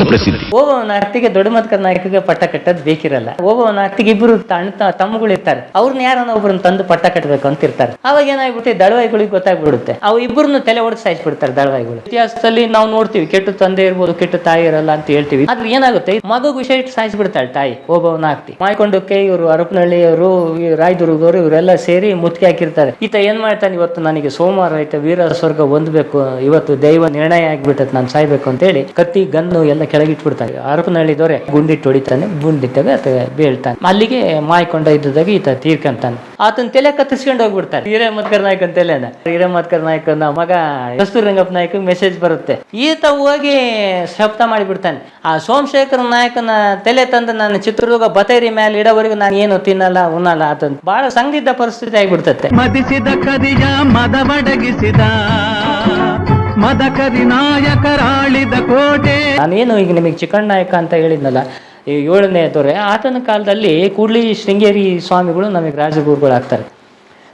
ಲೋಕ ಪ್ರಸಿದ್ಧಿ. ದೊಡ್ಡ ಮತ್ಕರ್ ನಾಯಕಿಗೆ ಪಟ್ಟ ಕಟ್ಟದ್ ಬೇಕಿರಲ್ಲ. ಓಬವ್ವನ ಆಕ್ತಿಗೆ ಇಬ್ರು ಅಣ್ಣ ತ- ತಮ್ಮಗಳು ಇರ್ತಾರೆ. ಅವ್ರನ್ನ ಯಾರನ್ನ ಒಬ್ರನ್ನ ತಂದು ಪಟ್ಟ ಕಟ್ಟಬೇಕು ಅಂತ ಇರ್ತಾರೆ. ಅವಾಗ ಏನಾಗ್ಬಿಟ್ಟು ದಳವಾಯಿಗಳಿಗೆ ಗೊತ್ತಾಗ್ಬಿಡುತ್ತೆ. ಅವು ಇಬ್ಬರನ್ನು ತಲೆ ಹೊಡೆದು ಸಾಯಿಸ್ಬಿಡ್ತಾರೆ ದಳವಾಯಿಗಳು. ಇತಿಹಾಸದಲ್ಲಿ ನಾವು ನೋಡ್ತೀವಿ, ಕೆಟ್ಟ ತಂದೆ ಇರ್ಬೋದು, ಕೆಟ್ಟ ತಾಯಿ ಇರಲ್ಲ ಅಂತ ಹೇಳ್ತೀವಿ. ಆದ್ರೆ ಏನಾಗುತ್ತೆ ಮಗು ವಿಷಯ ಇಟ್ಟು ಸಾಯಿಸ್ಬಿಡ್ತಾಳೆ ತಾಯಿ, ಓಬವ್ವನ ಆಕ್ತಿ ಮಾಯ್ಕೊಂಡಕ್ಕೆ ಇವರು ಅರಪನಹಳ್ಳಿಯವರು ರಾಯದುರ್ಗವರು ಇವರೆಲ್ಲ ಸೇರಿ ಮುತ್ತಿಗೆ ಹಾಕಿರ್ತಾರೆ. ಈತ ಏನ್ ಮಾಡ್ತಾನೆ, ಇವತ್ತು ನನಗೆ ಸೋಮವಾರ ಐತೆ ವೀರ ಸ್ವರ್ಗ ಹೊಂದ್ಬೇಕು, ಇವತ್ತು ದೈವ ನಿರ್ಣಯ ಆಗ್ಬಿಟ್ಟತ್, ನಾನು ಸಾಯ್ಬೇಕು ಅಂತ ಹೇಳಿ ಕತ್ತಿ, ಗನ್ನು ಎಲ್ಲ ಕೆಳಗಿಟ್ಬಿಡ್ತಾರೆ ಹರಪನಹಳ್ಳಿದವ್ರೆ ಗುಂಡಿಟ್ಟು ಹೊಡಿತಾನೆ, ಗುಂಡಿಟ್ಟಾಗ ಆತ ಬೀಳ್ತಾನೆ. ಅಲ್ಲಿಗೆ ಮಾಯ್ಕೊಂಡ ಇದ್ದಾಗ ಈತ ತೀರ್ಕಂತಾನೆ. ಆತನ ತಲೆ ಕತ್ತಿಸ್ಕೊಂಡು ಹೋಗ್ಬಿಡ್ತಾರೆ ಹಿರೇಮತ್ಕರ್ ನಾಯಕನ ತಲೆನ. ಹಿರೇಮತ್ಕರ್ ನಾಯಕನ ಮಗ ಕಸ್ತೂರ್ ರಂಗಪ್ಪ ನಾಯ್ಕ ಮೆಸೇಜ್ ಬರುತ್ತೆ. ಈತ ಹೋಗಿ ಶಬ್ದ ಮಾಡಿಬಿಡ್ತಾನೆ. ಆ ಸೋಮಶೇಖರ ನಾಯಕನ ತಲೆ ತಂದು ನಾನು ಚಿತ್ರದುರ್ಗ ಬತೇರಿ ಮೇಲೆ ಇಡೋವರೆಗೂ ನಾನು ಏನು ತಿನ್ನಲ್ಲ ಉನ್ನಲ್ಲ ಆತನ ಬಹಳ ಸಂಗಿದ್ದ ಪರಿಸ್ಥಿತಿ ಆಗಿಬಿಡ್ತತೆ. ಮದಿಸಿದ ಕದಿಯ ಮದವಡಗಿಸಿದ ಮದಕರಿ ನಾಯಕರಾಳಿದ ಕೋಟೆ. ನಾನೇನು ಈಗ ನಿಮಗೆ ಚಿಕ್ಕಣ್ಣ ನಾಯಕ ಅಂತ ಹೇಳಿದ್ನಲ್ಲ ಈ ಏಳನೇ ದೊರೆ ಆತನ ಕಾಲದಲ್ಲಿ ಕೂಡ್ಲಿ ಶೃಂಗೇರಿ ಸ್ವಾಮಿಗಳು ನಮಗೆ ರಾಜಗುರುಗಳಾಗ್ತಾರೆ.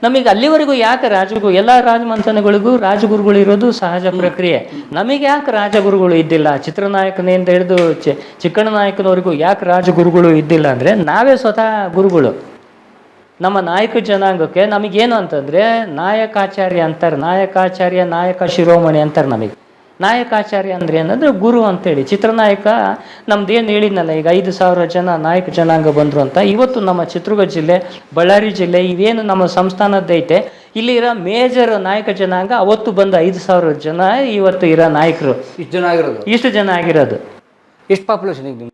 ನಮಗೆ ಅಲ್ಲಿವರೆಗೂ ಯಾಕೆ ರಾಜಗುರು ಎಲ್ಲ ರಾಜಮಂಥನಗಳಿಗೂ ರಾಜಗುರುಗಳು ಇರೋದು ಸಹಜ ಪ್ರಕ್ರಿಯೆ. ನಮಗೆ ಯಾಕೆ ರಾಜಗುರುಗಳು ಇದ್ದಿಲ್ಲ? ಚಿತ್ರನಾಯಕನಿಂದ ಹಿಡಿದು ಚಿ ಚಿಕ್ಕಣ್ಣ ನಾಯಕನವರೆಗೂ ಯಾಕೆ ರಾಜಗುರುಗಳು ಇದ್ದಿಲ್ಲ ಅಂದರೆ ನಾವೇ ಸ್ವತಃ ಗುರುಗಳು. ನಮ್ಮ ನಾಯಕ ಜನಾಂಗಕ್ಕೆ ನಮಗೇನು ಅಂತಂದರೆ ನಾಯಕಾಚಾರ್ಯ ಅಂತಾರೆ. ನಾಯಕಾಚಾರ್ಯ ನಾಯಕ ಶಿರೋಮಣಿ ಅಂತಾರೆ ನಮಗೆ. ನಾಯಕಾಚಾರ್ಯ ಅಂದರೆ ಏನಂದ್ರೆ ಗುರು ಅಂತೇಳಿ. ಚಿತ್ರನಾಯಕ ನಮ್ದು ಏನು ಹೇಳಿದ್ನಲ್ಲ ಈಗ ಐದು ಸಾವಿರ ಜನ ನಾಯಕ ಜನಾಂಗ ಬಂದರು ಅಂತ. ಇವತ್ತು ನಮ್ಮ ಚಿತ್ರದುರ್ಗ ಜಿಲ್ಲೆ ಬಳ್ಳಾರಿ ಜಿಲ್ಲೆ ಇವೇನು ನಮ್ಮ ಸಂಸ್ಥಾನದ್ದೈತೆ ಇಲ್ಲಿರೋ ಮೇಜರ್ ನಾಯಕ ಜನಾಂಗ ಅವತ್ತು ಬಂದ ಐದು ಸಾವಿರ ಜನ ಇವತ್ತು ಇರೋ ನಾಯಕರು. ಇಷ್ಟು ಜನ ಆಗಿರೋದು? ಇಷ್ಟು ಜನ ಆಗಿರೋದು. ಎಷ್ಟು ಪಾಪ್ಯುಲೇಷನ್ ಈಗ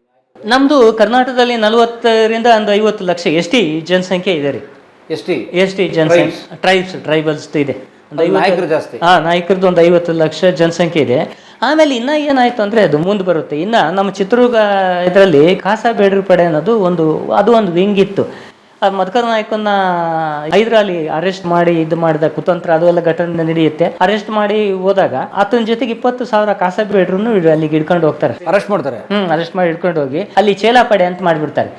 ನಿಮ್ಗೆ ನಮ್ದು ಕರ್ನಾಟಕದಲ್ಲಿ ನಲವತ್ತರಿಂದ ಒಂದು ಐವತ್ತು ಲಕ್ಷ. ಎಸ್ ಟಿ ಜನಸಂಖ್ಯೆ ಇದೆ ರೀ. ಎಷ್ಟು? ಎಸ್ ಟಿ ಜನಸಂಖ್ಯೆ? ಟ್ರೈಬ್ಸ್ ಟ್ರೈಬಲ್ಸ್ ಇದೆ. ನಾಯಕರು ಜಾಸ್ತಿ. ಹಾ ನಾಯಕರದ್ದು ಒಂದು ಐವತ್ತು ಲಕ್ಷ ಜನಸಂಖ್ಯೆ ಇದೆ. ಆಮೇಲೆ ಇನ್ನ ಏನಾಯ್ತು ಅಂದ್ರೆ ಅದು ಮುಂದೆ ಬರುತ್ತೆ. ಇನ್ನ ನಮ್ಮ ಚಿತ್ರದುರ್ಗ ಇದರಲ್ಲಿ ಕಾಸಾ ಬೇಡ್ರ ಪಡೆ ಅನ್ನೋದು ಒಂದು ಅದು ಒಂದು ವಿಂಗ್ ಇತ್ತು. ಮಧುಕರ್ ನಾಯಕನ್ನ ಹೈದ್ರಾಲಿ ಅರೆಸ್ಟ್ ಮಾಡಿ ಇದು ಮಾಡಿದ ಕುತಂತ್ರ ಅದು ಎಲ್ಲ ಘಟನೆ ನಡೆಯುತ್ತೆ. ಅರೆಸ್ಟ್ ಮಾಡಿ ಹೋದಾಗ ಆತನ ಜೊತೆಗೆ ಇಪ್ಪತ್ತು ಸಾವಿರ ಕಾಸಬ್ ಬೇಡ್ರನ್ನು ಅಲ್ಲಿಗೆ ಹಿಡ್ಕೊಂಡು ಹೋಗ್ತಾರೆ. ಅರೆಸ್ಟ್ ಮಾಡ್ತಾರೆ? ಹ್ಮ್ ಅರೆಸ್ಟ್ ಮಾಡಿ ಹಿಡ್ಕೊಂಡು ಹೋಗಿ ಅಲ್ಲಿ ಚೇಲಾಪಡೆ ಅಂತ ಮಾಡಿಬಿಡ್ತಾರೆ.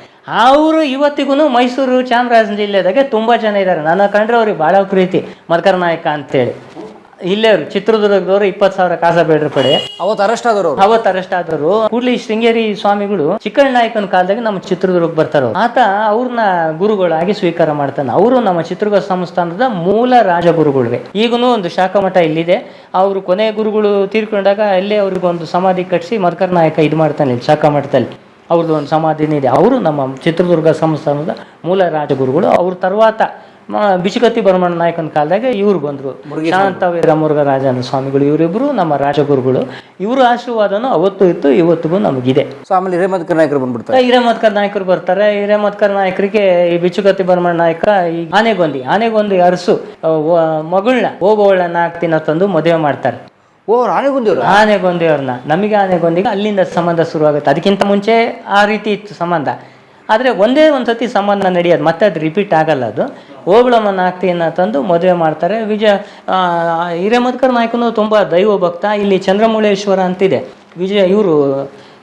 ಅವರು ಇವತ್ತಿಗೂ ಮೈಸೂರು ಚಾಮರಾಜ ಜಿಲ್ಲೆದಾಗೆ ತುಂಬಾ ಜನ ಇದ್ದಾರೆ ನನ್ನ ಕಂಡ್ರೆ ಅವ್ರಿಗೆ ಬಹಳ ಪ್ರೀತಿ ಮಧುಕರ್ ನಾಯಕ ಅಂತೇಳಿ. ಇಲ್ಲೇ ಚಿತ್ರದುರ್ಗದವರು ಇಪ್ಪತ್ತು ಸಾವಿರ ಕಾಸ ಬೇಡ್ರ ಪಡೆ. ಅವತ್ತು ಅರೆಸ್ಟ್ ಆದರು ಅವತ್ತು ಅರೆಸ್ಟ್ ಆದರು ಕೂಡ್ಲಿ ಶೃಂಗೇರಿ ಸ್ವಾಮಿಗಳು ಚಿಕ್ಕಣ್ಣ ನಾಯಕನ ಕಾಲದಾಗ ನಮ್ಮ ಚಿತ್ರದುರ್ಗ ಬರ್ತಾರೆ ಆತ ಅವ್ರನ್ನ ಗುರುಗಳಾಗಿ ಸ್ವೀಕಾರ ಮಾಡ್ತಾನೆ. ಅವರು ನಮ್ಮ ಚಿತ್ರದುರ್ಗ ಸಂಸ್ಥಾನದ ಮೂಲ ರಾಜಗುರುಗಳಿವೆ. ಈಗನೂ ಒಂದು ಶಾಖಮಠ ಇಲ್ಲಿದೆ. ಅವರು ಕೊನೆ ಗುರುಗಳು ತೀರ್ಕೊಂಡಾಗ ಅಲ್ಲೇ ಅವ್ರಿಗೊಂದು ಸಮಾಧಿ ಕಟ್ಟಿಸಿ ಮರ್ಕರ್ ನಾಯಕ ಇದು ಮಾಡ್ತಾನೆ ಇಲ್ಲಿ ಶಾಖಮಠದಲ್ಲಿ ಅವ್ರದ್ದು ಒಂದು ಸಮಾಧಿನೇ ಇದೆ. ಅವರು ನಮ್ಮ ಚಿತ್ರದುರ್ಗ ಸಂಸ್ಥಾನದ ಮೂಲ ರಾಜಗುರುಗಳು. ಅವ್ರ ತರುವಾತ ಬಿಚುಕತ್ತಿ ಬರಮಣ್ಣ ನಾಯಕನ ಕಾಲದಾಗ ಇವ್ರು ಬಂದರು. ಶಾಂತವೀರ ಮುರುಘರಾಜನ ಸ್ವಾಮಿಗಳು ಇವರಿಬ್ಬರು ನಮ್ಮ ರಾಜಗುರುಗಳು. ಇವರು ಆಶೀರ್ವಾದನೂ ಅವತ್ತು ಇತ್ತು ಇವತ್ತಿಗೂ ನಮಗಿದೆ. ಸೊ ಆಮೇಲೆ ಹಿರೇಮದ್ಕರ್ ನಾಯಕರು ಬಂದ್ಬಿಡ್ತಾರೆ. ಹಿರೇಮತ್ಕರ್ ನಾಯಕರು ಬರ್ತಾರೆ. ಹಿರೇಮತ್ಕರ್ ನಾಯಕರಿಗೆ ಈ ಬಿಚುಕತ್ತಿ ಬರಮಣ್ಣ ನಾಯಕ ಈ ಆನೆಗೊಂದಿ ಆನೆಗೊಂದಿ ಅರಸು ಮಗಳನ್ನ ನಾಲ್ಕು ತಿನ್ನೋ ತಂದು ಮದುವೆ ಮಾಡ್ತಾರೆ. ಓ ಆನೆಗೊಂದಿ ಅವ್ರನ್ನ ನಮಗೆ ಆನೆಗೊಂದಿಗೆ ಅಲ್ಲಿಂದ ಸಂಬಂಧ ಶುರುವಾಗುತ್ತೆ. ಅದಕ್ಕಿಂತ ಮುಂಚೆ ಆ ರೀತಿ ಇತ್ತು ಸಂಬಂಧ. ಆದರೆ ಒಂದೇ ಒಂದು ಸತಿ ಸಂಬಂಧ ನಡೆಯೋದು ಮತ್ತೆ ಅದು ರಿಪೀಟ್ ಆಗಲ್ಲ ಅದು. ಓಬಳಮ್ಮನ ಆಗ್ತೀನ ತಂದು ಮದುವೆ ಮಾಡ್ತಾರೆ. ವಿಜಯ ಹಿರೇಮದ್ಕರ್ ನಾಯಕನು ತುಂಬ ದೈವ ಭಕ್ತ. ಇಲ್ಲಿ ಚಂದ್ರಮೌಳೇಶ್ವರ ಅಂತಿದೆ. ವಿಜಯ, ಇವರು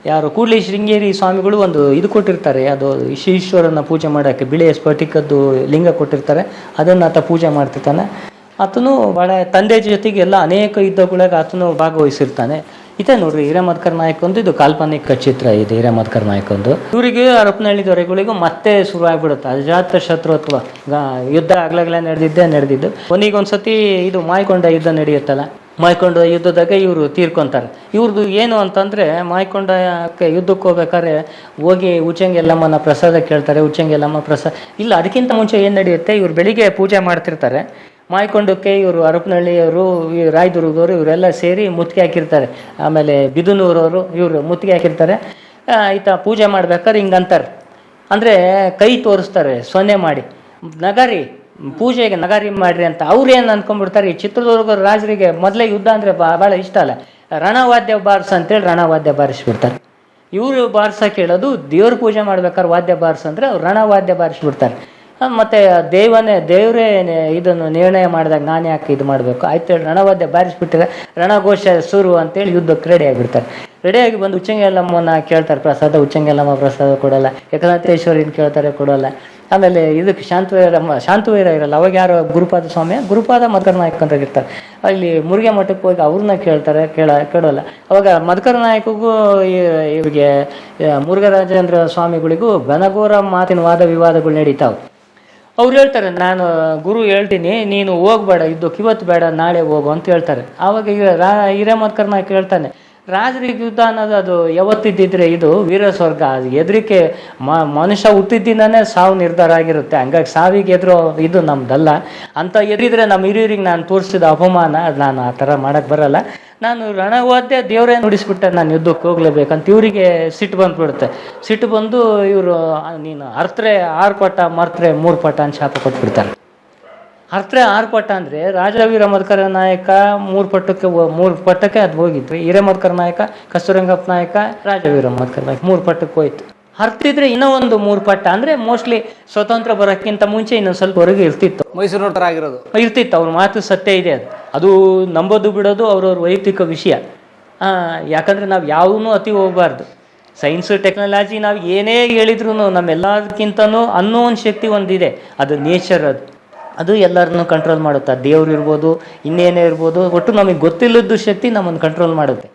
ಯಾರು, ಕೂಡ್ಲಿ ಶೃಂಗೇರಿ ಸ್ವಾಮಿಗಳು ಒಂದು ಇದು ಕೊಟ್ಟಿರ್ತಾರೆ. ಅದು ಈಶ್ವರನ ಪೂಜೆ ಮಾಡೋಕ್ಕೆ ಬಿಳಿಯ ಸ್ಫಟಿಕದ್ದು ಲಿಂಗ ಕೊಟ್ಟಿರ್ತಾರೆ. ಅದನ್ನು ಆತ ಪೂಜೆ ಮಾಡ್ತಿರ್ತಾನೆ. ಆತನು ಬಹಳ ತಂದೆ ಜೊತೆಗೆ ಎಲ್ಲ ಅನೇಕ ಯುದ್ಧಗಳಿಗೆ ಆತನು ಭಾಗವಹಿಸಿರ್ತಾನೆ. ಇದೆ ನೋಡ್ರಿ ಹಿರೇಮದ್ಕರ್ ಒಂದು ಇದು ಕಾಲ್ಪನಿಕ ಚಿತ್ರ ಇದೆ ಹಿರೇಮದ್ಕರ್ ಒಂದು ಇವರಿಗೆ ಹರಪನಹಳ್ಳಿ ದೊರೆಗಳಿಗೂ ಮತ್ತೆ ಶುರು ಆಗ್ಬಿಡುತ್ತೆ ಅಜಾತ ಶತ್ರುತ್ವ ಯುದ್ಧ ಆಗ್ಲಾಗ್ಲೇ ನಡೆದಿದ್ದೆ ನಡೆದಿದ್ದು. ಕೊನೆಗೊಂದ್ಸತಿ ಇದು ಮಾಯ್ಕೊಂಡ ಯುದ್ಧ ನಡೆಯುತ್ತಲ್ಲ. ಮಾಯ್ಕೊಂಡ ಯುದ್ಧದಾಗ ಇವರು ತೀರ್ಕೊಂತಾರೆ. ಇವ್ರದ್ದು ಏನು ಅಂತಂದ್ರೆ ಮಾಯ್ಕೊಂಡ ಯುದ್ಧಕ್ಕೆ ಹೋಗ್ಬೇಕಾದ್ರೆ ಹೋಗಿ ಉಚ್ಚಂಗೆಲ್ಲಮ್ಮನ ಪ್ರಸಾದ ಕೇಳ್ತಾರೆ ಉಚ್ಚಂಗೆಲ್ಲಮ್ಮ ಪ್ರಸಾದ ಇಲ್ಲ, ಅದಕ್ಕಿಂತ ಮುಂಚೆ ಏನು ನಡೆಯುತ್ತೆ, ಇವ್ರು ಬೆಳಿಗ್ಗೆ ಪೂಜೆ ಮಾಡ್ತಿರ್ತಾರೆ. ಮಾಯ್ಕೊಂಡಕ್ಕೆ ಇವರು ಹರಪನಹಳ್ಳಿಯವರು ರಾಯದುರ್ಗದವರು ಇವರೆಲ್ಲ ಸೇರಿ ಮುತ್ತಿಗೆ ಹಾಕಿರ್ತಾರೆ. ಆಮೇಲೆ ಬಿದುನೂರವರು ಇವರು ಮುತ್ತಿಗೆ ಹಾಕಿರ್ತಾರೆ. ಈತ ಪೂಜೆ ಮಾಡ್ಬೇಕಾದ್ರೆ ಹಿಂಗಂತಾರೆ. ಅಂದರೆ ಕೈ ತೋರಿಸ್ತಾರೆ, ಸೊನ್ನೆ ಮಾಡಿ. ನಗಾರಿ, ಪೂಜೆಗೆ ನಗಾರಿ ಮಾಡ್ರಿ ಅಂತ. ಅವ್ರೇನು ಅನ್ಕೊಂಡ್ಬಿಡ್ತಾರೆ, ಈ ಚಿತ್ರದುರ್ಗ ರಾಜರಿಗೆ ಮೊದಲೇ ಯುದ್ಧ ಅಂದರೆ ಭಾಳ ಇಷ್ಟ ಅಲ್ಲ. ರಣವಾದ್ಯ ಬಾರ್ಸ್ ಅಂತೇಳಿ ರಣವಾದ್ಯ ಬಾರಿಸ್ಬಿಡ್ತಾರೆ. ಇವರು ಬಾರಿಸ ಕೇಳೋದು ದೇವ್ರ ಪೂಜೆ ಮಾಡ್ಬೇಕಾದ್ರೆ ವಾದ್ಯ ಬಾರ್ಸ್ ಅಂದ್ರೆ ಅವ್ರು ರಣವಾದ್ಯ ಬಾರಿಸ್ಬಿಡ್ತಾರೆ. ಮತ್ತೆ ದೇವನೇ, ದೇವರೇ ಇದನ್ನು ನಿರ್ಣಯ ಮಾಡಿದಾಗ ನಾನು ಯಾಕೆ ಇದು ಮಾಡಬೇಕು? ಆಯ್ತು ಹೇಳಿ, ರಣವಾದ್ಯ ಬಾರಿಸ್ಬಿಟ್ಟಿದೆ. ರಣಘೋಷ ಸುರು ಅಂತೇಳಿ ಯುದ್ಧಕ್ಕೆ ರೆಡಿ ಆಗಿಬಿಡ್ತಾರೆ. ರೆಡಿಯಾಗಿ ಬಂದು ಉಚ್ಚಂಗೆಲ್ಲಮ್ಮನ ಕೇಳ್ತಾರೆ, ಪ್ರಸಾದ ಉಚ್ಚಂಗೆಲ್ಲಮ್ಮ ಪ್ರಸಾದ ಕೊಡಲ್ಲ ಏಕನಾಥೇಶ್ವರಿನ ಕೇಳ್ತಾರೆ, ಕೊಡಲ್ಲ. ಆಮೇಲೆ ಇದಕ್ಕೆ ಶಾಂತವೀರಮ್ಮ, ಶಾಂತವೀರ ಇರಲ್ಲ, ಅವಾಗ ಯಾರು? ಗುರುಪಾದ ಸ್ವಾಮಿ? ಗುರುಪಾದ ಮಧುಕರ ನಾಯಕ್ ಅಂತ ಇರ್ತಾರೆ. ಅಲ್ಲಿ ಮುರುಗೆ ಮಠಕ್ಕೆ ಹೋಗಿ ಅವ್ರನ್ನ ಕೇಳ್ತಾರೆ, ಕೇಳ, ಕೇಳೋಲ್ಲ. ಅವಾಗ ಮಧುಕರ ನಾಯಕಗೂ ಇವರಿಗೆ, ಮುರುಘರಾಜೇಂದ್ರ ಸ್ವಾಮಿಗಳಿಗೂ ಘನಘೋರ ಮಾತಿನ ವಾದ ವಿವಾದಗಳು ನಡೀತಾವೆ. ಅವ್ರು ಹೇಳ್ತಾರೆ, ನಾನು ಗುರು ಹೇಳ್ತೀನಿ, ನೀನು ಹೋಗ್ಬೇಡ ಯುದ್ಧಕ್ಕೆ ಕಿವತ್ತು ಬೇಡ, ನಾಳೆ ಹೋಗು, ಅಂತ ಹೇಳ್ತಾರೆ. ಆವಾಗ ಈಗ ರಾ ಹಿರೇಮತ್ಕರ್ ನಾಯಕ್ ಹೇಳ್ತಾನೆ ರಾಜರಿಗೆ ಯುದ್ಧ ಅನ್ನೋದು ಅದು ಯಾವತ್ತಿದ್ದಿದ್ರೆ ಇದು ವೀರ ಸ್ವರ್ಗ ಮ, ಮನುಷ್ಯ ಹುಟ್ಟಿದ್ದಿಂದನೇ ಸಾವು ನಿರ್ಧಾರ ಆಗಿರುತ್ತೆ, ಹಂಗಾಗಿ ಸಾವಿಗೆ ಎದುರೋ ಇದು ನಮ್ದಲ್ಲ, ಅಂತ ಎದುರಿದ್ರೆ ನಮ್ಮ ಹಿರಿಯರಿಗೆ ನಾನು ತೋರಿಸಿದ ಅಪಮಾನ, ಅದು ನಾನು ಆ ಥರ ಮಾಡೋಕ್ಕೆ ಬರಲ್ಲ. ನಾನು ರಣ ಹೋದೆ ದೇವರೇ ನುಡಿಸ್ಬಿಟ್ಟೆ. ನಾನು ಯುದ್ಧಕ್ಕೆ ಹೋಗ್ಲೇಬೇಕಂತ ಇವರಿಗೆ ಸಿಟ್ಟು ಬಂದ್ಬಿಡುತ್ತೆ. ಸಿಟ್ಟು ಬಂದು ಇವರು ನೀನು ಅರ್ತ್ರೆ ಆರು ಪಟ ಮರ್ತ್ರೆ ಮೂರು ಪಟ ಅಂತ ಶಾಪ ಕೊಟ್ಬಿಡ್ತಾರೆ ಅರ್ತ್ರೆ ಆರು ಪಟ ಅಂದರೆ ರಾಜವೀರ ಮಧುಕರ ನಾಯಕ ಮೂರು ಪಟ್ಟಕ್ಕೆ ಮೂರು ಪಟ್ಟಕ್ಕೆ ಅದು ಹೋಗಿದ್ವಿ. ಹಿರೇಮಧುಕರ ನಾಯಕ, ಕಸ್ತೂರಂಗಪ್ಪ ನಾಯಕ ರಾಜವೀರ ಮಧುಕರ ನಾಯಕ ಮೂರು ಪಟ್ಟಕ್ಕೆ ಹೋಯ್ತು. ಹರ್ತಿದ್ರೆ ಇನ್ನೂ ಒಂದು ಮೂರು ಪಟ್ಟ. ಅಂದರೆ ಮೋಸ್ಟ್ಲಿ ಸ್ವತಂತ್ರ ಬರೋಕ್ಕಿಂತ ಮುಂಚೆ ಇನ್ನೊಂದು ಸ್ವಲ್ಪ ಹೊರಗೆ ಇರ್ತಿತ್ತು. ಮೈಸೂರು ಥರ ಆಗಿರೋದು. ಇರ್ತಿತ್ತು. ಅವ್ರ ಮಾತು ಸತ್ಯ ಇದೆ ಅದು. ಅದು ನಂಬೋದು ಬಿಡೋದು ಅವ್ರವ್ರ ವೈಯಕ್ತಿಕ ವಿಷಯ. ಯಾಕಂದ್ರೆ ನಾವು ಯಾವೂ ಅತಿ ಹೋಗಬಾರ್ದು. ಸೈನ್ಸ್ ಟೆಕ್ನಾಲಜಿ ನಾವು ಏನೇ ಹೇಳಿದ್ರು ನಮ್ಮೆಲ್ಲದಕ್ಕಿಂತನೂ ಅನ್ನೋ ಒಂದು ಶಕ್ತಿ ಒಂದಿದೆ. ಅದು ನೇಚರ್ ಅದು. ಅದು ಎಲ್ಲರನ್ನು ಕಂಟ್ರೋಲ್ ಮಾಡುತ್ತೆ. ದೇವ್ರು ಇರ್ಬೋದು ಇನ್ನೇನೇ ಇರ್ಬೋದು ಒಟ್ಟು ನಮಗೆ ಗೊತ್ತಿಲ್ಲದ್ದು ಶಕ್ತಿ ನಮ್ಮನ್ನು ಕಂಟ್ರೋಲ್ ಮಾಡುತ್ತೆ.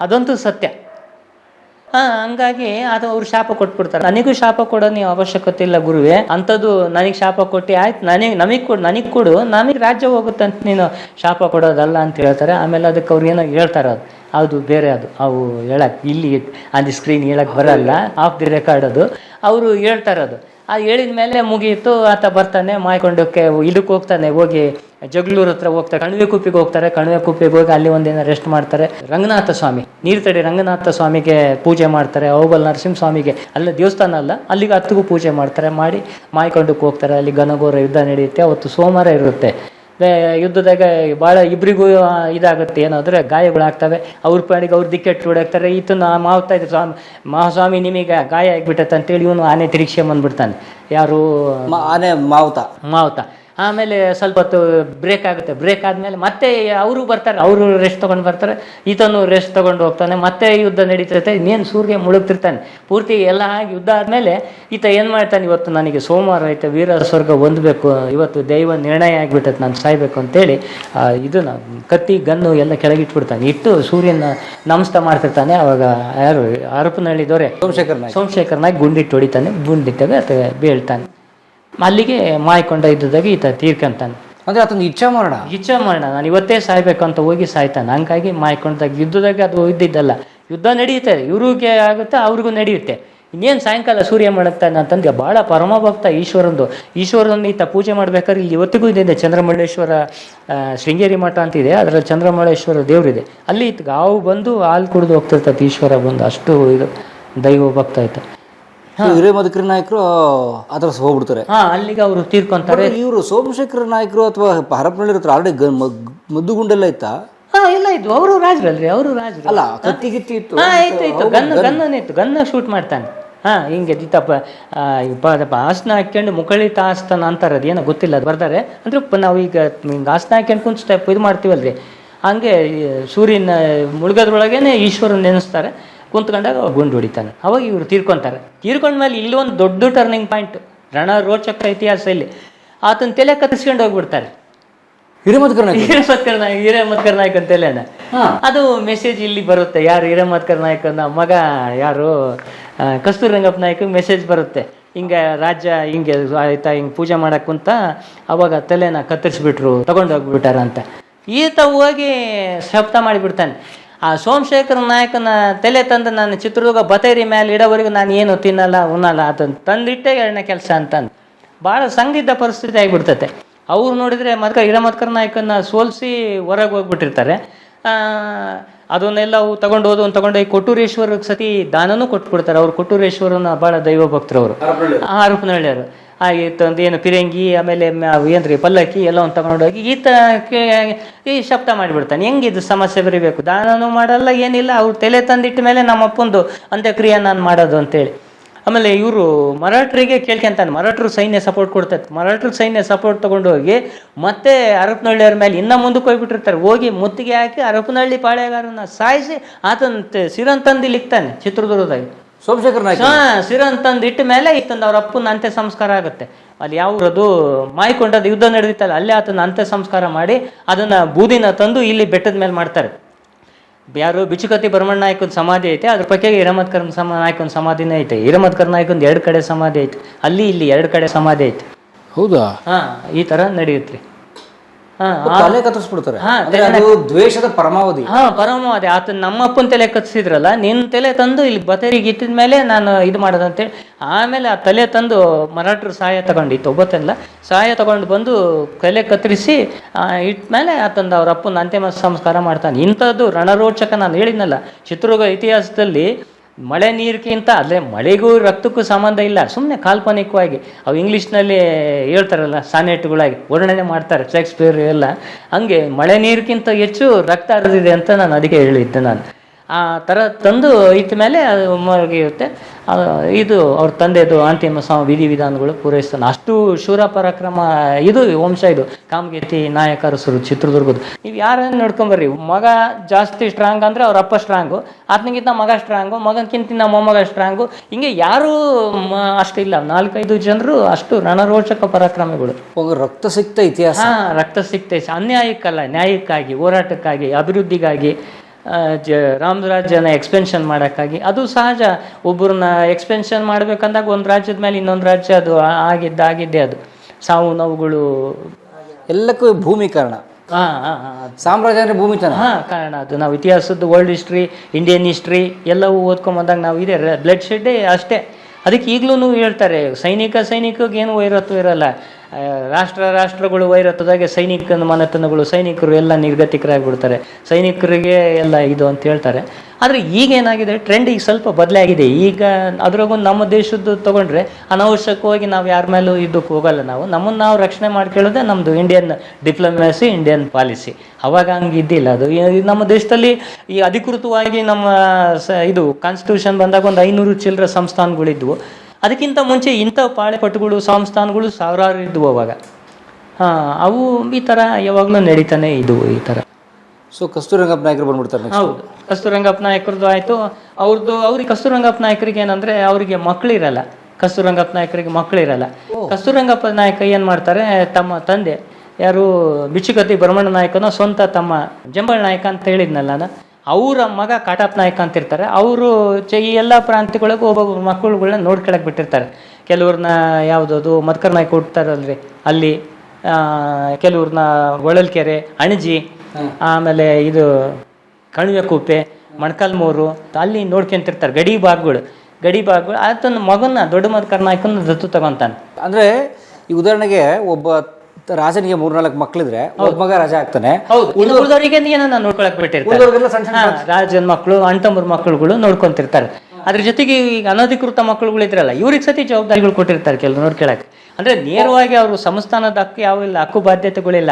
ಅದಂತೂ ಸತ್ಯ. ಹಾಂ, ಹಂಗಾಗಿ ಅದು ಅವ್ರು ಶಾಪ ಕೊಟ್ಬಿಡ್ತಾರೆ. ನನಗೂ ಶಾಪ ಕೊಡೋ ನೀವು ಅವಶ್ಯಕತೆ ಇಲ್ಲ ಗುರುವೆ. ಅಂಥದ್ದು ನನಗೆ ಶಾಪ ಕೊಟ್ಟು ಆಯ್ತು. ನನಗೆ, ನಮಗೆ ಕೊಡು, ನನಗೆ ಕೊಡು. ನಮಗೆ ರಾಜ್ಯ ಹೋಗುತ್ತೆ ಅಂತ ನೀನು ಶಾಪ ಕೊಡೋದಲ್ಲ ಅಂತ ಹೇಳ್ತಾರೆ. ಆಮೇಲೆ ಅದಕ್ಕೆ ಅವ್ರು ಏನೋ ಹೇಳ್ತಾರೆ ಅದು. ಅದು ಬೇರೆ ಅದು. ಅವು ಹೇಳಕ್ಕೆ ಇಲ್ಲಿ ಆನ್ ದಿ ಸ್ಕ್ರೀನ್ ಹೇಳಕ್ಕೆ ಬರಲ್ಲ. ಆಫ್ ದಿ ರೆಕಾರ್ಡ್ ಅದು. ಅವರು ಹೇಳ್ತಾರೆ ಅದು ಹೇಳಿದ ಮೇಲೆ ಮುಗಿಯಿತು, ಆತ ಬರ್ತಾನೆ ಮಾಯ್ಕೊಂಡಕ್ಕೆ, ಇದಕ್ಕೆ ಹೋಗ್ತಾನೆ, ಹೋಗಿ ಜಗಳೂರು ಹತ್ರ ಹೋಗ್ತಾರೆ ಕಣಿವೆ ಕುಪ್ಪಿಗೆ ಹೋಗ್ತಾರೆ, ಕಣಿವೆ ಕುಪ್ಪಿಗೆ ಹೋಗಿ ಅಲ್ಲಿ ಒಂದೇನ ರೆಸ್ಟ್ ಮಾಡ್ತಾರೆ. ರಂಗನಾಥ ಸ್ವಾಮಿ ನೀರ್ತಡಿ ರಂಗನಾಥ ಸ್ವಾಮಿಗೆ ಪೂಜೆ ಮಾಡ್ತಾರೆ, ಅವುಬಲ್ ನರಸಿಂಹ ಸ್ವಾಮಿಗೆ ಅಲ್ಲ, ದೇವಸ್ಥಾನ ಅಲ್ಲ, ಅಲ್ಲಿಗೆ ಹತ್ತಿಗೂ ಪೂಜೆ ಮಾಡ್ತಾರೆ, ಮಾಡಿ ಮಾಯ್ಕೊಂಡಕ್ಕೆ ಹೋಗ್ತಾರೆ. ಅಲ್ಲಿ ಘನಘೋರ ಯುದ್ಧ ನಡೆಯುತ್ತೆ, ಅವತ್ತು ಸೋಮವಾರ ಇರುತ್ತೆ. ಯುದ್ಧದಾಗ ಭಾಳ ಇಬ್ಬರಿಗೂ ಇದಾಗುತ್ತೆ. ಏನಾದರೆ ಗಾಯಗಳಾಗ್ತವೆ. ಅವ್ರ ಪಾಡಿಗೆ ಅವ್ರು ದಿಕ್ಕೆಟ್ಟು ಓಡಾಕ್ತಾರೆ. ಈತನ ಮಾವ್ತಾ ಇದ್ದ ಸ್ವಾಮಿ ಮಹಾಸ್ವಾಮಿ ನಿಮಗೆ ಗಾಯ ಆಗ್ಬಿಟ್ಟೈತೆ ಅಂತೇಳಿ ಇವನು ಆನೆ ತಿರೀಕ್ಷೆ ಬಂದ್ಬಿಡ್ತಾನೆ. ಯಾರು? ಆನೆ ಮಾವುತ. ಮಾವುತ. ಆಮೇಲೆ ಸ್ವಲ್ಪ ಹೊತ್ತು ಬ್ರೇಕ್ ಆಗುತ್ತೆ. ಬ್ರೇಕ್ ಆದಮೇಲೆ ಮತ್ತೆ ಅವರು ಬರ್ತಾರೆ. ಅವರು ರೆಸ್ಟ್ ತೊಗೊಂಡು ಬರ್ತಾರೆ. ಈತನು ರೆಸ್ಟ್ ತೊಗೊಂಡು ಹೋಗ್ತಾನೆ. ಮತ್ತೆ ಯುದ್ಧ ನಡೀತಿರುತ್ತೆ ಇನ್ನೇನು ಸೂರ್ಯ ಮುಳುಗ್ತಿರ್ತಾನೆ. ಪೂರ್ತಿ ಎಲ್ಲ ಆಗಿ ಯುದ್ಧ ಆದಮೇಲೆ ಈತ ಏನು ಮಾಡ್ತಾನೆ? ಇವತ್ತು ನನಗೆ ಸೋಮವಾರ ಐತೆ ವೀರ ಸ್ವರ್ಗ ಹೊಂದಬೇಕು. ಇವತ್ತು ದೈವ ನಿರ್ಣಯ ಆಗಿಬಿಟ್ಟೈತೆ. ನಾನು ಸಾಯ್ಬೇಕು ಅಂತೇಳಿ ಇದನ್ನು ಕತ್ತಿ ಗನ್ನು ಎಲ್ಲ ಕೆಳಗಿಟ್ಬಿಡ್ತಾನೆ. ಇಟ್ಟು ಸೂರ್ಯನ ನಮಸ್ತ ಮಾಡ್ತಿರ್ತಾನೆ. ಅವಾಗ ಯಾರು? ಸೋಮಶೇಖರ್ನಾಗಿ ಸೋಮಶೇಖರ್ನಾಗಿ ಸೋಮಶೇಖರನಾಗಿ ಗುಂಡಿಟ್ಟು ಹೊಡಿತಾನೆ. ಗುಂಡಿಟ್ಟಾಗ ಅಥವಾ ಬೀಳ್ತಾನೆ. ಅಲ್ಲಿಗೆ ಮಾಯ್ಕೊಂಡ ಇದ್ದದಾಗ ಈತ ತೀರ್ಕಂತಾನೆ. ಅಂದ್ರೆ ಆತನ ಇಚ್ಛಾ ಮರಣ ಇಚ್ಛಾ ಮಾಡೋಣ ನಾನು ಇವತ್ತೇ ಸಾಯ್ಬೇಕು ಅಂತ ಹೋಗಿ ಸಾಯ್ತಾನೆ. ಹಂಗಾಗಿ ಮಾಯ್ಕೊಂಡಾಗ ಯುದ್ಧದಾಗ ಅದು ಇದ್ದಿದ್ದಲ್ಲ. ಯುದ್ಧ ನಡೆಯುತ್ತೆ. ಇವ್ರಿಗೆ ಆಗುತ್ತೆ ಅವ್ರಿಗೂ ನಡೆಯುತ್ತೆ. ಇನ್ನೇನು ಸಾಯಂಕಾಲ ಸೂರ್ಯ ಮಾಡುತ್ತಾನೆ ಅಂತಂದ್ರೆ ಭಾಳ ಪರಮಭಕ್ತ ಈಶ್ವರಂದು. ಈಶ್ವರನ ಈತ ಪೂಜೆ ಮಾಡ್ಬೇಕಾದ್ರೆ ಇಲ್ಲಿ ಇವತ್ತಿಗೂ ಇದೆ. ಚಂದ್ರಮಳ್ಳೇಶ್ವರ ಶೃಂಗೇರಿ ಮಠ ಅಂತಿದೆ. ಅದರಲ್ಲಿ ಚಂದ್ರಮಲ್ಲೇಶ್ವರ ದೇವರಿದೆ. ಅಲ್ಲಿ ಇತ್ತು ಹಾವು ಬಂದು ಹಾಲು ಕುಡಿದು ಹೋಗ್ತಿರ್ತೈತೆ ಈಶ್ವರ ಬಂದು. ಅಷ್ಟು ಇದು ದೈವ ಭಕ್ತ ಆಯ್ತು. ಹಿರೇ ಮಧುಕರ ನಾಯಕರು ಅದರ ಹೋಗ್ಬಿಡ್ತಾರೆ. ಹಾ ಅಲ್ಲಿಗೆ ಅವರು ತೀರ್ಕೊಂತಾರೆ. ಇವರು ಸೋಮಶೇಖರ ನಾಯಕರು ಅಥವಾ ಹರಪನಹಳ್ಳಿ ಹತ್ರ ಆಲ್ರೆಡಿ ಮದ್ದುಗುಂಡೆಲ್ಲ ಇತ್ತಾ? ಹಾ ಎಲ್ಲ ಇದ್ವು ಅವರು ರಾಜರಲ್ರಿ ಅವರು ರಾಜರು. ಅಲ್ಲ ಕತ್ತಿ ಗಿತ್ತಿ ಇತ್ತು. ಹಾ ಇತ್ತು ಇತ್ತು. ಗನ್ನ ಗನ್ನ ಇತ್ತು. ಗನ್ನ ಶೂಟ್ ಮಾಡ್ತಾನೆ. ಹಾ ಹಿಂಗೆ ದಿತ್ತಪ್ಪ ಆಸನ ಹಾಕ್ಕೊಂಡು ಮುಕಳಿತ ಆಸ್ತನ ಅಂತಾರೆ. ಅದೇನೋ ಗೊತ್ತಿಲ್ಲ ಅದು ಬರ್ತಾರೆ. ಅಂದ್ರೆ ಪ- ನಾವು ಈಗ ಹಿಂಗೆ ಆಸನ ಹಾಕ್ಕೊಂಡು ಕುಂತ ಸ್ಟೆಪ್ ಇದು ಮಾಡ್ತೀವಲ್ರಿ. ಹಂಗೆ ಸೂರ್ಯನ ಮುಳುಗೋದ್ರೊಳಗೇನೆ ಈಶ್ವರನ ನೆನೆಸ್ತಾರೆ. ಕುಂತ್ಕೊಂಡಾಗ ಅವ್ರು ಗುಂಡು ಹೊಡಿತಾನೆ. ಅವಾಗ ಇವರು ತೀರ್ಕೊಂತಾರೆ. ತೀರ್ಕೊಂಡ್ಮೇಲೆ ಇಲ್ಲೊಂದು ದೊಡ್ಡ ಟರ್ನಿಂಗ್ ಪಾಯಿಂಟ್ ರಣ ರೋಚಕ ಇತಿಹಾಸ ಇಲ್ಲಿ. ಆತನ ತಲೆ ಕತ್ತಿಸ್ಕೊಂಡು ಹೋಗ್ಬಿಡ್ತಾರೆ. ಹಿರೇಮಧುಕರ ನಾಯಕ ಹಿರೇಮತ್ಕರ್ ನಾಯಕ್ ಹಿರೇಮತ್ಕರ್ ಅಂತ ಅಂತೇಲೇನ ಅದು ಮೆಸೇಜ್ ಇಲ್ಲಿ ಬರುತ್ತೆ. ಯಾರು ಹಿರೇಮತ್ಕರ್ ನಾಯಕನ ಮಗ ಯಾರು? ಕಸ್ತೂರ್ ರಂಗಪ್ಪ ನಾಯಕ್ ಮೆಸೇಜ್ ಬರುತ್ತೆ. ಹಿಂಗೆ ರಾಜ್ಯ ಹಿಂಗೆ ಆಯ್ತಾ ಹಿಂಗೆ ಪೂಜೆ ಮಾಡಕ್ ಕುಂತ ಅವಾಗ ತಲೆನ ಕತ್ತರಿಸ್ಬಿಟ್ರು ತಗೊಂಡೋಗ್ಬಿಟ್ಟಾರ ಅಂತ ಈತ ಹೋಗಿ ಶಬ್ದ ಮಾಡಿಬಿಡ್ತಾನೆ. ಆ ಸೋಮಶೇಖರ ನಾಯಕನ ತಲೆ ತಂದು ನಾನು ಚಿತ್ರದುರ್ಗ ಬತೇರಿ ಮೇಲೆ ಇಡೋವರೆಗೂ ನಾನು ಏನು ತಿನ್ನಲ್ಲ ಉನ್ನಲ್ಲ ಅದನ್ನು ತಂದಿಟ್ಟೆ ಎರಡನೇ ಕೆಲಸ ಅಂತಂದು. ಭಾಳ ಸಂದಿಗ್ಧ ಪರಿಸ್ಥಿತಿ ಆಗಿಬಿಡ್ತತೆ. ಅವ್ರು ನೋಡಿದರೆ ಮದ್ಕ ಹಿರಮತ್ಕರ ನಾಯಕನ ಸೋಲಿಸಿ ಹೊರಗೆ ಹೋಗ್ಬಿಟ್ಟಿರ್ತಾರೆ. ಆ, ಅದನ್ನೆಲ್ಲ ಅವು ತಗೊಂಡು ಹೋದು ತಗೊಂಡೋಗಿ ಕೊಟ್ಟೂರೇಶ್ವರಕ್ಕೆ ಸತಿ ದಾನನೂ ಕೊಟ್ಬಿಡ್ತಾರೆ. ಅವ್ರು ಕೊಟ್ಟೂರೇಶ್ವರನ ಭಾಳ ದೈವ ಭಕ್ತರು ಅವರು ಆಗಿತ್ತು ಒಂದು ಏನು, ಪಿರಂಗಿ, ಆಮೇಲೆ ಏನ್ರಿ, ಪಲ್ಲಕ್ಕಿ ಎಲ್ಲವನ್ನು ತಗೊಂಡೋಗಿ ಈತ ಈ ಶಬ್ದ ಮಾಡಿಬಿಡ್ತಾನೆ. ಹೆಂಗಿದು ಸಮಸ್ಯೆ ಬರೀಬೇಕು? ದಾನನೂ ಮಾಡಲ್ಲ, ಏನಿಲ್ಲ. ಅವ್ರು ತಲೆ ತಂದಿಟ್ಟ ಮೇಲೆ ನಮ್ಮ ಅಪ್ಪಂದು ಅಂತ್ಯಕ್ರಿಯೆ ನಾನು ಮಾಡೋದು ಅಂತೇಳಿ. ಆಮೇಲೆ ಇವರು ಮರಾಠರಿಗೆ ಕೇಳ್ಕೊಂತಾನೆ. ಮರಾಠರು ಸೈನ್ಯ ಸಪೋರ್ಟ್ ಕೊಡ್ತೈತೆ. ಮರಾಠರು ಸೈನ್ಯ ಸಪೋರ್ಟ್ ತಗೊಂಡು ಹೋಗಿ ಮತ್ತೆ ಹರಪನಹಳ್ಳಿಯವ್ರ ಮೇಲೆ ಇನ್ನೂ ಮುಂದಕ್ಕೆ ಹೋಗ್ಬಿಟ್ಟಿರ್ತಾರೆ. ಹೋಗಿ ಮುತ್ತಿಗೆ ಹಾಕಿ ಅರಪನಹಳ್ಳಿ ಪಾಳೆಗಾರನ ಸಾಯಿಸಿ ಆತನ ಸಿರನ್ ತಂದಿಲಿಕ್ತಾನೆ ಚಿತ್ರದುರ್ಗದಾಗ. ಸೋಮಶೇಖರ್ ನಾಯ್ಕ. ಹಾ ಸಿರನ್ ತಂದು ಇಟ್ಟ ಮೇಲೆ ಇತ್ತಂದ ಅವ್ರ ಅಪ್ಪನ ಅಂತ್ಯ ಸಂಸ್ಕಾರ ಆಗುತ್ತೆ. ಅಲ್ಲಿ ಯಾವ್ರದು ಮಾಯ್ಕೊಂಡದ್ದು ಯುದ್ಧ ನಡೆದಿತ್ತಲ್ಲ ಅಲ್ಲೇ ಆತನ ಅಂತ್ಯ ಸಂಸ್ಕಾರ ಮಾಡಿ ಅದನ್ನ ಬೂದಿನ ತಂದು ಇಲ್ಲಿ ಬೆಟ್ಟದ ಮೇಲೆ ಮಾಡ್ತಾರೆ. ಯಾರು ಬಿಚುಕತಿ ಭರಮಣ್ಣ ನಾಯಕನ ಸಮಾಧಿ ಐತೆ ಅದ್ರ ಪಕ್ಕಕ್ಕೆ ಹಿರಮತ್ಕರ್ ಸಮ ನಾಯಕನ ಸಮಾಧಿನೇ ಐತೆ. ಹಿರಮತ್ಕರ್ ನಾಯಕಂದು ಎರಡು ಕಡೆ ಸಮಾಧಿ ಐತೆ. ಅಲ್ಲಿ ಇಲ್ಲಿ ಎರಡು ಕಡೆ ಸಮಾಧಿ ಐತೆ. ಹೌದಾ? ಹಾ ಈ ತರ ನಡೆಯುತ್ತೆ. ತಲೆ ಕತ್ತರಿಸ್ಬಿಡ್ತಾರೆ. ಅದು ದ್ವೇಷದ ಪರಮಾವಧಿ. ಹಾ ಪರಮಾವಧಿ. ಆತ ನಮ್ಮಪ್ಪನ ತಲೆ ಕತ್ತಿಸಿದ್ರಲ್ಲ ನಿನ್ನ ತಲೆ ತಂದು ಇಲ್ಲಿ ಬತರಿಗೆ ಇಟ್ಟಿದ ಮೇಲೆ ನಾನು ಇದು ಮಾಡೋದಂತೇಳಿ ಆಮೇಲೆ ಆ ತಲೆ ತಂದು ಮರಾಠರು ಸಹಾಯ ತಗೊಂಡಿತ್ತು ಒಬ್ಬತ್ತೆಲ್ಲ. ಸಹಾಯ ತಗೊಂಡು ಬಂದು ತಲೆ ಕತ್ತರಿಸಿ ಇಟ್ಮೇಲೆ ಆತಂದು ಅವ್ರ ಅಪ್ಪನ ಅಂತಿಮ ಸಂಸ್ಕಾರ ಮಾಡ್ತಾನೆ. ಇಂಥದ್ದು ರಣರೋಚಕ ನಾನು ಹೇಳಿದ್ನಲ್ಲ ಚಿತ್ರದುರ್ಗ ಇತಿಹಾಸದಲ್ಲಿ ಮಳೆ ನೀರಿಗಿಂತ ಅದೇ ಮಳೆಗೂ ರಕ್ತಕ್ಕೂ ಸಂಬಂಧ ಇಲ್ಲ. ಸುಮ್ಮನೆ ಕಾಲ್ಪನಿಕವಾಗಿ ಅವು ಇಂಗ್ಲೀಷ್ನಲ್ಲಿ ಹೇಳ್ತಾರಲ್ಲ, ಸಾನೆಟ್ಗಳಾಗಿ, ವರ್ಣನೆ ಮಾಡ್ತಾರೆ, ಶೇಕ್ಸ್ಪಿಯರ್ ಎಲ್ಲ. ಹಂಗೆ ಮಳೆ ನೀರಿಗಿಂತ ಹೆಚ್ಚು ರಕ್ತ ಹರಿದಿದೆ ಅಂತ ನಾನು ಅದಕ್ಕೆ ಹೇಳಿದ್ದೆ ನಾನು. ಆ ಥರ ತಂದು ಇಟ್ಟ ಮೇಲೆ ಅದು ಮರಗಿರುತ್ತೆ ಇದು ಅವ್ರ ತಂದೆದು ಅಂತಿಮ ಸಮ ವಿಧಿವಿಧಾನಗಳು ಪೂರೈಸ್ತಾನೆ. ಅಷ್ಟು ಶೂರ ಪರಾಕ್ರಮ ಇದು ವಂಶ ಇದು. ಕಾಮಗೇತಿ ನಾಯಕರಸರು ಚಿತ್ರದುರ್ಗದ ನೀವು ಯಾರನ್ನು ನೋಡ್ಕೊಂಬರ್ರಿ? ಮಗ ಜಾಸ್ತಿ ಸ್ಟ್ರಾಂಗ್ ಅಂದರೆ ಅವ್ರ ಅಪ್ಪ ಸ್ಟ್ರಾಂಗು ಆತನಿಗಿಂತ ಮಗ ಸ್ಟ್ರಾಂಗು ಮಗನಕ್ಕಿಂತ ಮೊಮ್ಮಗ ಸ್ಟ್ರಾಂಗು ಹಿಂಗೆ ಯಾರೂ ಮ- ಅಷ್ಟಿಲ್ಲ. ನಾಲ್ಕೈದು ಜನರು ಅಷ್ಟು ರಣರೋಚಕ ಪರಾಕ್ರಮಗಳು. ರಕ್ತ ಸಿಕ್ತ ಇತಿಹಾಸ. ಹಾಂ ರಕ್ತ ಸಿಕ್ತ ಅನ್ಯಾಯಕ್ಕಲ್ಲ ನ್ಯಾಯಕ್ಕಾಗಿ ಹೋರಾಟಕ್ಕಾಗಿ ಅಭಿವೃದ್ಧಿಗಾಗಿ. ಆ, ರಾಮ್ ರಾಜ್ಯನ ಎಕ್ಸ್ಪೆನ್ಷನ್ ಮಾಡೋಕ್ಕಾಗಿ. ಅದು ಸಹಜ. ಒಬ್ಬರನ್ನ ಎಕ್ಸ್ಪೆನ್ಷನ್ ಮಾಡಬೇಕಂದಾಗ ಒಂದು ರಾಜ್ಯದ ಮೇಲೆ ಇನ್ನೊಂದು ರಾಜ್ಯ ಅದು ಆ- ಆಗಿದ್ದ ಆಗಿದ್ದೇ ಅದು. ಸಾವು ನೋವುಗಳು. ಎಲ್ಲಕ್ಕೂ ಭೂಮಿ ಕಾರಣ. ಸಾಮ್ರಾಜ್ಯ ಅಂದರೆ ಭೂಮಿ ತನ. ಹಾಂ ಕಾರಣ ಅದು. ನಾವು ಇತಿಹಾಸದ ವರ್ಲ್ಡ್ ಹಿಸ್ಟ್ರಿ ಇಂಡಿಯನ್ ಹಿಸ್ಟ್ರಿ ಎಲ್ಲವೂ ಓದ್ಕೊಂಬಂದಾಗ ನಾವು ಇದೆ. ಬ್ಲಡ್ ಶೆಡ್ಡೇ ಅಷ್ಟೇ. ಅದಕ್ಕೆ ಈಗಲೂ ಹೇಳ್ತಾರೆ ಸೈನಿಕ ಸೈನಿಕಗೆ ಏನು ವೈರತ್ವ ಇರಲ್ಲ. ರಾಷ್ಟ್ರ ರಾಷ್ಟ್ರಗಳು ವೈರತ್ವದಾಗೆ ಸೈನಿಕನ ಮನೆತನಗಳು ಸೈನಿಕರು ಎಲ್ಲ ನಿರ್ಗತಿಕರಾಗ್ಬಿಡ್ತಾರೆ. ಸೈನಿಕರಿಗೆ ಎಲ್ಲ ಇದು ಅಂತ ಹೇಳ್ತಾರೆ. ಆದರೆ ಈಗ ಏನಾಗಿದೆ? ಟ್ರೆಂಡ್ ಈಗ ಸ್ವಲ್ಪ ಬದಲಾಗಿದೆ ಈಗ ಅದ್ರಾಗೂ ನಮ್ಮ ದೇಶದ್ದು ತೊಗೊಂಡ್ರೆ ಅನಾವಶ್ಯಕವಾಗಿ ನಾವು ಯಾರ ಮೇಲೂ ಇದಕ್ಕೆ ಹೋಗಲ್ಲ ನಾವು. ನಮ್ಮನ್ನು ನಾವು ರಕ್ಷಣೆ ಮಾಡ್ಕೊಳ್ಳೋದೇ ನಮ್ಮದು ಇಂಡಿಯನ್ ಡಿಪ್ಲೊಮ್ಯಾಸಿ ಇಂಡಿಯನ್ ಪಾಲಿಸಿ ಅವಾಗ ಹಂಗೆ ಇದ್ದಿಲ್ಲ ಅದು. ನಮ್ಮ ದೇಶದಲ್ಲಿ ಈ ಅಧಿಕೃತವಾಗಿ ನಮ್ಮ ಇದು ಕಾನ್ಸ್ಟಿಟ್ಯೂಷನ್ ಬಂದಾಗ ಒಂದು ಐನೂರು ಚಿಲ್ಲರ ಸಂಸ್ಥಾನಗಳಿದ್ವು. ಅದಕ್ಕಿಂತ ಮುಂಚೆ ಇಂಥ ಪಾಳೆಪಟುಗಳು ಸಂಸ್ಥಾನಗಳು ಸಾವಿರಾರು ಇದ್ವು ಅವಾಗ. ಹಾಂ ಅವು ಈ ಥರ ಯಾವಾಗಲೂ ನಡೀತಾನೆ ಇದ್ವು ಈ ಥರ ಸೊ ಕಸ್ತೂರಂಗಪ್ಪ ನಾಯಕರು ಬಂದ್ಬಿಡ್ತಾರೆ ಹೌದು ಕಸ್ತೂರಂಗಪ್ಪ ನಾಯಕರದ್ದು ಆಯ್ತು. ಅವ್ರದ್ದು ಅವ್ರಿಗೆ ಕಸ್ತೂರಂಗಪ್ಪ ನಾಯಕರಿಗೆ ಏನಂದ್ರೆ ಅವರಿಗೆ ಮಕ್ಕಳಿರಲ್ಲ ಕಸ್ತೂರಂಗಪ್ಪ ನಾಯಕರಿಗೆ ಮಕ್ಕಳಿರಲ್ಲ ಕಸ್ತೂರಂಗಪ್ಪ ನಾಯಕ ಏನ್ ಮಾಡ್ತಾರೆ? ತಮ್ಮ ತಂದೆ ಯಾರು ಬಿಚ್ಚುಗತ್ತಿ ಬ್ರಹ್ಮಣ್ಣ ನಾಯಕನ ಸ್ವಂತ ತಮ್ಮ ಜಂಬಳ ನಾಯಕ ಅಂತ ಹೇಳಿದ್ನಲ್ಲ ನಾನು ಅವರ ಮಗ ಕಾಟಪ್ಪ ನಾಯಕ ಅಂತ ಇರ್ತಾರೆ. ಅವರು ಚ ಈ ಎಲ್ಲ ಪ್ರಾಂತ್ಯಗಳಿಗೂ ಒಬ್ಬೊಬ್ಬರು ಮಕ್ಕಳುಗಳನ್ನ ನೋಡ್ಕೊಳಕ್ ಬಿಟ್ಟಿರ್ತಾರೆ. ಕೆಲವ್ರನ್ನ ಯಾವುದದು ಮದ್ಕರ್ ನಾಯಕ ಹುಡ್ತಾರಲ್ರಿ ಅಲ್ಲಿ ಕೆಲವ್ರನ್ನ ಹೊಳಲ್ಕೆರೆ ಅಣಜಿ ಆಮೇಲೆ ಇದು ಕಣಿವೆ ಕೂಪೆ ಮೊಣಕಾಲ್ಮೂರು ಅಲ್ಲಿ ನೋಡ್ಕೊಂತಿರ್ತಾರೆ ಗಡಿ ಭಾಗಗಳು. ಗಡಿ ಭಾಗಗಳು ಆತನ ಮಗನ ದೊಡ್ಡ ಮದ ನಾಯ್ಕನ ದತ್ತು ತಗೊಂತಾನೆ. ಅಂದರೆ ಈ ಉದಾಹರಣೆಗೆ ಒಬ್ಬ ರಾಜನಿಗೆ ಮೂರ್ನಾಲ್ಕು ಮಕ್ಳಿದ್ರೆ ಒಬ್ಬ ಮಗ ರಾಜ ಆಗ್ತಾನೆ. ಹೌದು. ಉಳಿದವರಿಗೆ ಏನನ್ನ ನೋಡ್ಕೊಳಕ್ ಬಿಟ್ಟಿರ್ತಾರೆ. ಹಾ, ರಾಜನ ಮಕ್ಕಳು ಅಣ್ತಂಬರ್ ಮಕ್ಕಳುಗಳು ನೋಡ್ಕೊಂತಿರ್ತಾರೆ. ಅದ್ರ ಜೊತೆಗೆ ಈಗ ಅನಧಿಕೃತ ಮಕ್ಕಳುಗಳು ಇದ್ರಲ್ಲ ಇವ್ರಿಗೆ ಸತಿ ಜವಾಬ್ದಾರಿಗಳು ಕೊಟ್ಟಿರ್ತಾರೆ ಕೆಲವು ನೋಡ್ಕೊಳಕ್. ಅಂದ್ರೆ ನೇರವಾಗಿ ಅವರು ಸಂಸ್ಥಾನದ ಹಕ್ಕು ಯಾವ ಇಲ್ಲ ಹಕ್ಕು ಬಾಧ್ಯತೆಗಳಿಲ್ಲ.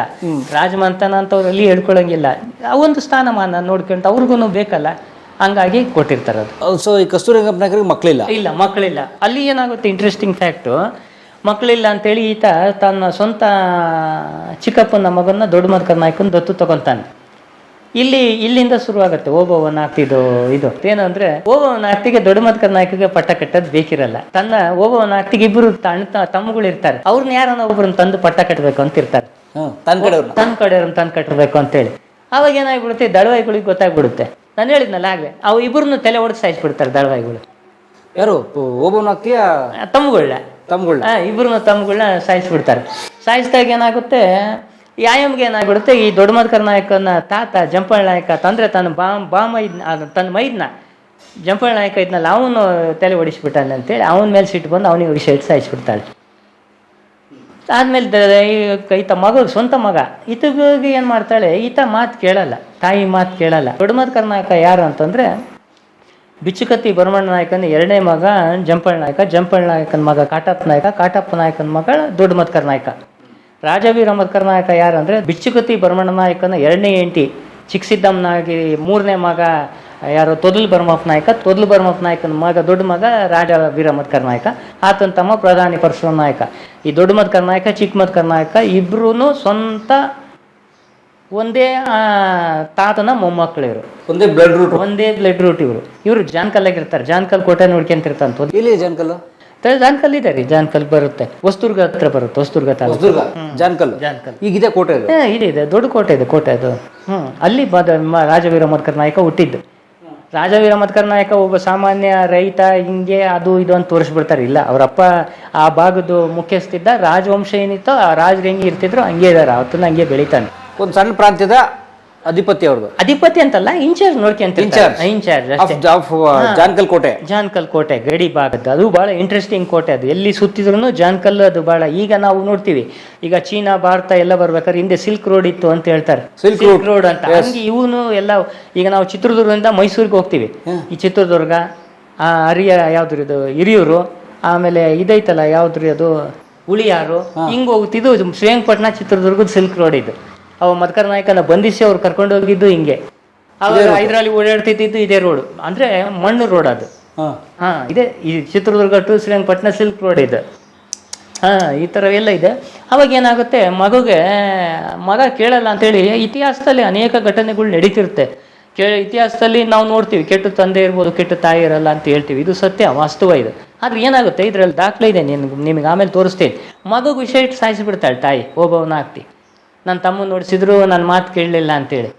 ರಾಜಮಂತನ ಅಂತವ್ರಲ್ಲಿ ಹೇಳ್ಕೊಳಂಗಿಲ್ಲ. ಆ ಒಂದು ಸ್ಥಾನಮಾನ ನೋಡ್ಕೊಂತ ಅವ್ರಿಗೂ ಬೇಕಲ್ಲ ಹಂಗಾಗಿ ಕೊಟ್ಟಿರ್ತಾರೆ ಅದು. ಸೊ ಈ ನಾಯಕರಿಗೆ ಮಕ್ಕಳಿಲ್ಲ ಇಲ್ಲ ಮಕ್ಕಳಿಲ್ಲ ಅಲ್ಲಿ ಏನಾಗುತ್ತೆ ಇಂಟ್ರೆಸ್ಟಿಂಗ್ ಫ್ಯಾಕ್ಟು ಮಕ್ಕಳಿಲ್ಲ ಅಂತೇಳಿ ಈತ ತನ್ನ ಸ್ವಂತ ಚಿಕ್ಕಪ್ಪನ ಮಗನ ದೊಡ್ಡ ಮದ್ಕರ್ ನಾಯಕನ ದತ್ತು ತಗೊಂತಾನೆ ಇಲ್ಲಿ ಇಲ್ಲಿಂದ ಶುರುವಾಗುತ್ತೆ. ಓಬವ್ವನ ಆಗ್ತಿದ್ದು ಇದು? ಏನಂದ್ರೆ ಓಬವ್ವನ ಆಗ್ತಿಗೆ ದೊಡ್ಡ ಮದ್ಕರ್ ನಾಯಕಿಗೆ ಪಟ್ಟ ಕಟ್ಟೋದು ಬೇಕಿರಲ್ಲ. ತನ್ನ ಓಬವ್ವನ ಆಗ್ತಿಗೆ ಇಬ್ಬರು ತಣ್ಣ ತಮ್ಮಗಳು ಇರ್ತಾರೆ. ಅವ್ರನ್ನ ಯಾರನ್ನ ಒಬ್ಬರನ್ನ ತಂದು ಪಟ್ಟ ಕಟ್ಟಬೇಕು ಅಂತ ಇರ್ತಾರೆ. ತನ್ನ ಕಡೆಯವ್ರನ್ನ ತಂದು ಕಟ್ಟಬೇಕು ಅಂತೇಳಿ. ಅವಾಗ ಏನಾಗ್ಬಿಡುತ್ತೆ? ದಳವಾಯಿಗಳಿಗೆ ಗೊತ್ತಾಗ್ಬಿಡುತ್ತೆ. ನಾನು ಹೇಳಿದ್ನಲ್ಲ ಆಗ್ಲಿ ಅವು ಇಬ್ಬರನ್ನು ತಲೆ ಹೊಡೆದು ಸಾಯಿಸ್ಬಿಡ್ತಾರೆ ದಳವಾಯಿಗಳು. ಯಾರು? ಓಬವ ಆಗ್ತೀಯ? ತಮ್ಮಗಳನ್ನ ತಮ್ಗಳನ್ನ ಇಬ್ಬರು ತಮ್ಗಳನ್ನ ಸಾಯಿಸ್ಬಿಡ್ತಾರೆ. ಸಾಯಿಸಿದಾಗ ಏನಾಗುತ್ತೆ, ಯಾಯಮ್ಗೆ ಏನಾಗ್ಬಿಡುತ್ತೆ, ಈ ದೊಡ್ಡ ಮಧುಕರ ನಾಯಕನ ತಾತ, ಜಂಪಳ ನಾಯಕ, ತಂದ್ರೆ ತನ್ನ ಬಾಮ್ ಬಾಮ ಇದ್ನ ತನ್ನ ಮೈದ್ನ, ಜಂಪಳ ನಾಯಕ ಇದ್ನಲ್ಲ, ಅವನು ತಲೆ ಓಡಿಸ್ಬಿಟ್ಟಾನೆ ಅಂತೇಳಿ ಅವನ ಮೇಲೆ ಸಿಟ್ಟು ಬಂದು ಅವನಿಗೆ ಇಟ್ಟು ಸಾಯಿಸ್ಬಿಡ್ತಾಳೆ. ಆದ್ಮೇಲೆ ಈತ ಮಗ, ಸ್ವಂತ ಮಗ ಇತಗ ಏನು ಮಾಡ್ತಾಳೆ, ಈತ ಮಾತು ಕೇಳಲ್ಲ, ತಾಯಿ ಮಾತು ಕೇಳಲ್ಲ. ದೊಡ್ಡ ಮಧುಕರ ನಾಯಕ ಯಾರು ಅಂತಂದ್ರೆ ಬಿಚ್ಚುಕತ್ತಿ ಬರಮಣ್ಣ ನಾಯಕನ ಎರಡನೇ ಮಗ ಜಂಪಳ್ ನಾಯಕ ಜಂಪಳ್ ನಾಯಕನ ಮಗ ಕಾಟಪ್ಪ ನಾಯಕ, ಕಾಟಪ್ಪ ನಾಯಕನ ಮಗ ದೊಡ್ಡ ಮತ್ಕರ್ ನಾಯಕ. ರಾಜವೀರ ಮತ್ಕರ್ ನಾಯಕ ಯಾರಂದ್ರೆ ಬಿಚ್ಚುಕತ್ತಿ ಭರಮಣ್ಣ ನಾಯಕನ ಎರಡನೇ ಎಂಟಿ ಚಿಕ್ಕಸಿದ್ದಮ್ಮನಾಗಿ ಮೂರನೇ ಮಗ ಯಾರು ತೊದಲು ಭರಮಪ್ಪ ನಾಯಕ, ತೊದಲು ಬರ್ಮಪ್ಪ ನಾಯಕನ ಮಗ ದೊಡ್ಡ ಮಗ ರಾಜ ವೀರ ಮತ್ಕರ್ ನಾಯಕ. ಆತನ ತಮ್ಮ ಪ್ರಧಾನಿ ಪರಶುರಾಮ ನಾಯಕ. ಈ ದೊಡ್ಡ ಮತ್ಕರ್ ನಾಯಕ, ಚಿಕ್ಕ ಮತ್ಕರ್ ನಾಯಕ ಇಬ್ರು ಸ್ವಂತ ಒಂದೇ ಆ, ತಾತನ ಮೊಮ್ಮಕ್ಕಳು ಇವರು ಒಂದೇ ಬ್ಲಡ್ ರೂಟ್ ಒಂದೇ ಬ್ಲಡ್ ರೂಟ್ ಇವರು. ಇವರು ಜಾನ್ಕಲ್ಲಾಗಿರ್ತಾರೆ. ಜಾನ್ಕಲ್ ಕೋಟೆ ನೋಡ್ಕೊಂತಿರ್ತಂತ ಇಲ್ಲಿ ಜಾನ್ಕಲ್ಲು? ಜಾನ್ಕಲ್ ಇದೆ ರೀ. ಜಾನ್ಕಲ್ ಬರುತ್ತೆ. ವಸ್ತುರ್ಗ ಹತ್ರ ಬರುತ್ತೆ. ಹೊಸ್ತುರ್ಗ ತಾಲೂಕು. ಹೊಸದುರ್ಗ ಜಾನ್ಕಲ್. ಜಾನ್ಕಲ್. ಈಗಿದೆ ಕೋಟೆ ಇದೆ ಇದೆ. ದೊಡ್ಡ ಕೋಟೆ ಇದೆ ಕೋಟೆ ಅದು. ಹ್ಮ್. ಅಲ್ಲಿ ಬದ ಮ- ರಾಜವೀರ ಮತ್ಕರ್ ನಾಯಕ ಹುಟ್ಟಿದ್ದು. ರಾಜವೀರ ಮತ್ಕರ್ ನಾಯಕ ಒಬ್ಬ ಸಾಮಾನ್ಯ ರೈತ ಹಿಂಗೆ ಅದು ಇದು ಅಂತ ತೋರಿಸ್ಬಿಡ್ತಾರೆ. ಇಲ್ಲ ಅವರಪ್ಪ ಆ ಭಾಗದ ಮುಖ್ಯಸ್ಥಿದ್ದ ರಾಜವಂಶ ಏನಿತ್ತೋ ಆ ರಾಜರು ಹೆಂಗೆ ಇರ್ತಿದ್ರು ಹಂಗೆ ಇದಾರೆ. ಅವತ್ತನ್ನ ಹಂಗೆ ಬೆಳಿತಾನೆ. ಒಂದು ಸಣ್ಣ ಪ್ರಾಂತ್ಯದ ಅಧಿಪತಿ ಅವ್ರದ್ದು ಅಧಿಪತಿ ಅಂತಲ್ಲ ಇನ್ಚಾರ್ಜ್ ನೋಡ್ಕೊಂತ. ಇನ್ಚಾರ್ಜ್ ಜಾನ್ಕಲ್ ಕೋಟೆ ಜಾನ್ಕಲ್ ಕೋಟೆ ಗಡಿ ಭಾಗದ್ದು. ಅದು ಬಹಳ ಇಂಟ್ರೆಸ್ಟಿಂಗ್ ಕೋಟೆ ಅದು. ಎಲ್ಲಿ ಸುತ್ತಿದ್ರು ಜಾನ್ಕಲ್ ಅದು ಬಹಳ ಈಗ ನಾವು ನೋಡ್ತೀವಿ. ಈಗ ಚೀನಾ ಭಾರತ ಎಲ್ಲ ಬರ್ಬೇಕಾದ್ರೆ ಹಿಂದೆ ಸಿಲ್ಕ್ ರೋಡ್ ಇತ್ತು ಅಂತ ಹೇಳ್ತಾರೆ. ಸಿಲ್ಕ್. ರೋಡ್ ಅಂತ. ಹಂಗೆ ಇವನು ಎಲ್ಲ ಈಗ ನಾವು ಚಿತ್ರದುರ್ಗದಿಂದ ಮೈಸೂರಿಗೆ ಹೋಗ್ತೀವಿ. ಈ ಚಿತ್ರದುರ್ಗ ಆ ಹರಿಯ ಯಾವ್ದು ಇದು ಹಿರಿಯೂರು ಆಮೇಲೆ ಇದೈತಲ್ಲ ಯಾವ್ದ್ರಿ ಅದು ಉಳಿಯಾರು ಹಿಂಗ್ ಹೋಗ್ತಿದ್ದು ಶ್ರೀರಂಗಪಟ್ಟಣ ಚಿತ್ರದುರ್ಗದ ಸಿಲ್ಕ್ ರೋಡ್ ಇದು. ಅವ ಮದ್ಕರ್ ನಾಯಕನ ಬಂಧಿಸಿ ಅವ್ರು ಕರ್ಕೊಂಡು ಹೋಗಿದ್ದು ಹಿಂಗೆ. ಅವಾಗ ಹೈದರಾಲಿ ಓಡಾಡ್ತಿದ್ದು ಇದೇ ರೋಡ್. ಅಂದ್ರೆ ಮಣ್ಣು ರೋಡ್ ಅದು. ಹಾಂ. ಇದೆ. ಈ Chitradurga to Srirangapatna silk road ಇದೆ. ಹಾ ಈ ತರ ಎಲ್ಲ ಇದೆ. ಅವಾಗ ಏನಾಗುತ್ತೆ ಮಗುಗೆ ಮಗ ಕೇಳಲ್ಲ ಅಂತೇಳಿ ಇತಿಹಾಸದಲ್ಲಿ ಅನೇಕ ಘಟನೆಗಳು ನಡೀತಿರುತ್ತೆ. ಕೇ ಇತಿಹಾಸದಲ್ಲಿ ನಾವು ನೋಡ್ತೀವಿ ಕೆಟ್ಟ ತಂದೆ ಇರ್ಬೋದು ಕೆಟ್ಟ ತಾಯಿ ಇರಲ್ಲ ಅಂತ ಹೇಳ್ತೀವಿ. ಇದು ಸತ್ಯ ವಾಸ್ತವ ಇದು. ಆದ್ರೆ ಏನಾಗುತ್ತೆ ಇದರಲ್ಲಿ ದಾಖಲೆ ಇದೆ ನಿನ್ಗೆ ನಿಮಗೆ ಆಮೇಲೆ ತೋರಿಸ್ತೀನಿ. ಮಗುಗೆ ವಿಷಯ ಇಟ್ಟು ಸಾಯಿಸಿಬಿಡ್ತಾಳೆ ತಾಯಿ ಒಬ್ಬವನ್ನ ಹಾಕ್ತಿ ನನ್ನ ತಮ್ಮ ನೋಡಿಸಿದ್ರು ನನ್ನ ಮಾತು ಕೇಳಲಿಲ್ಲ ಅಂತೇಳಿ.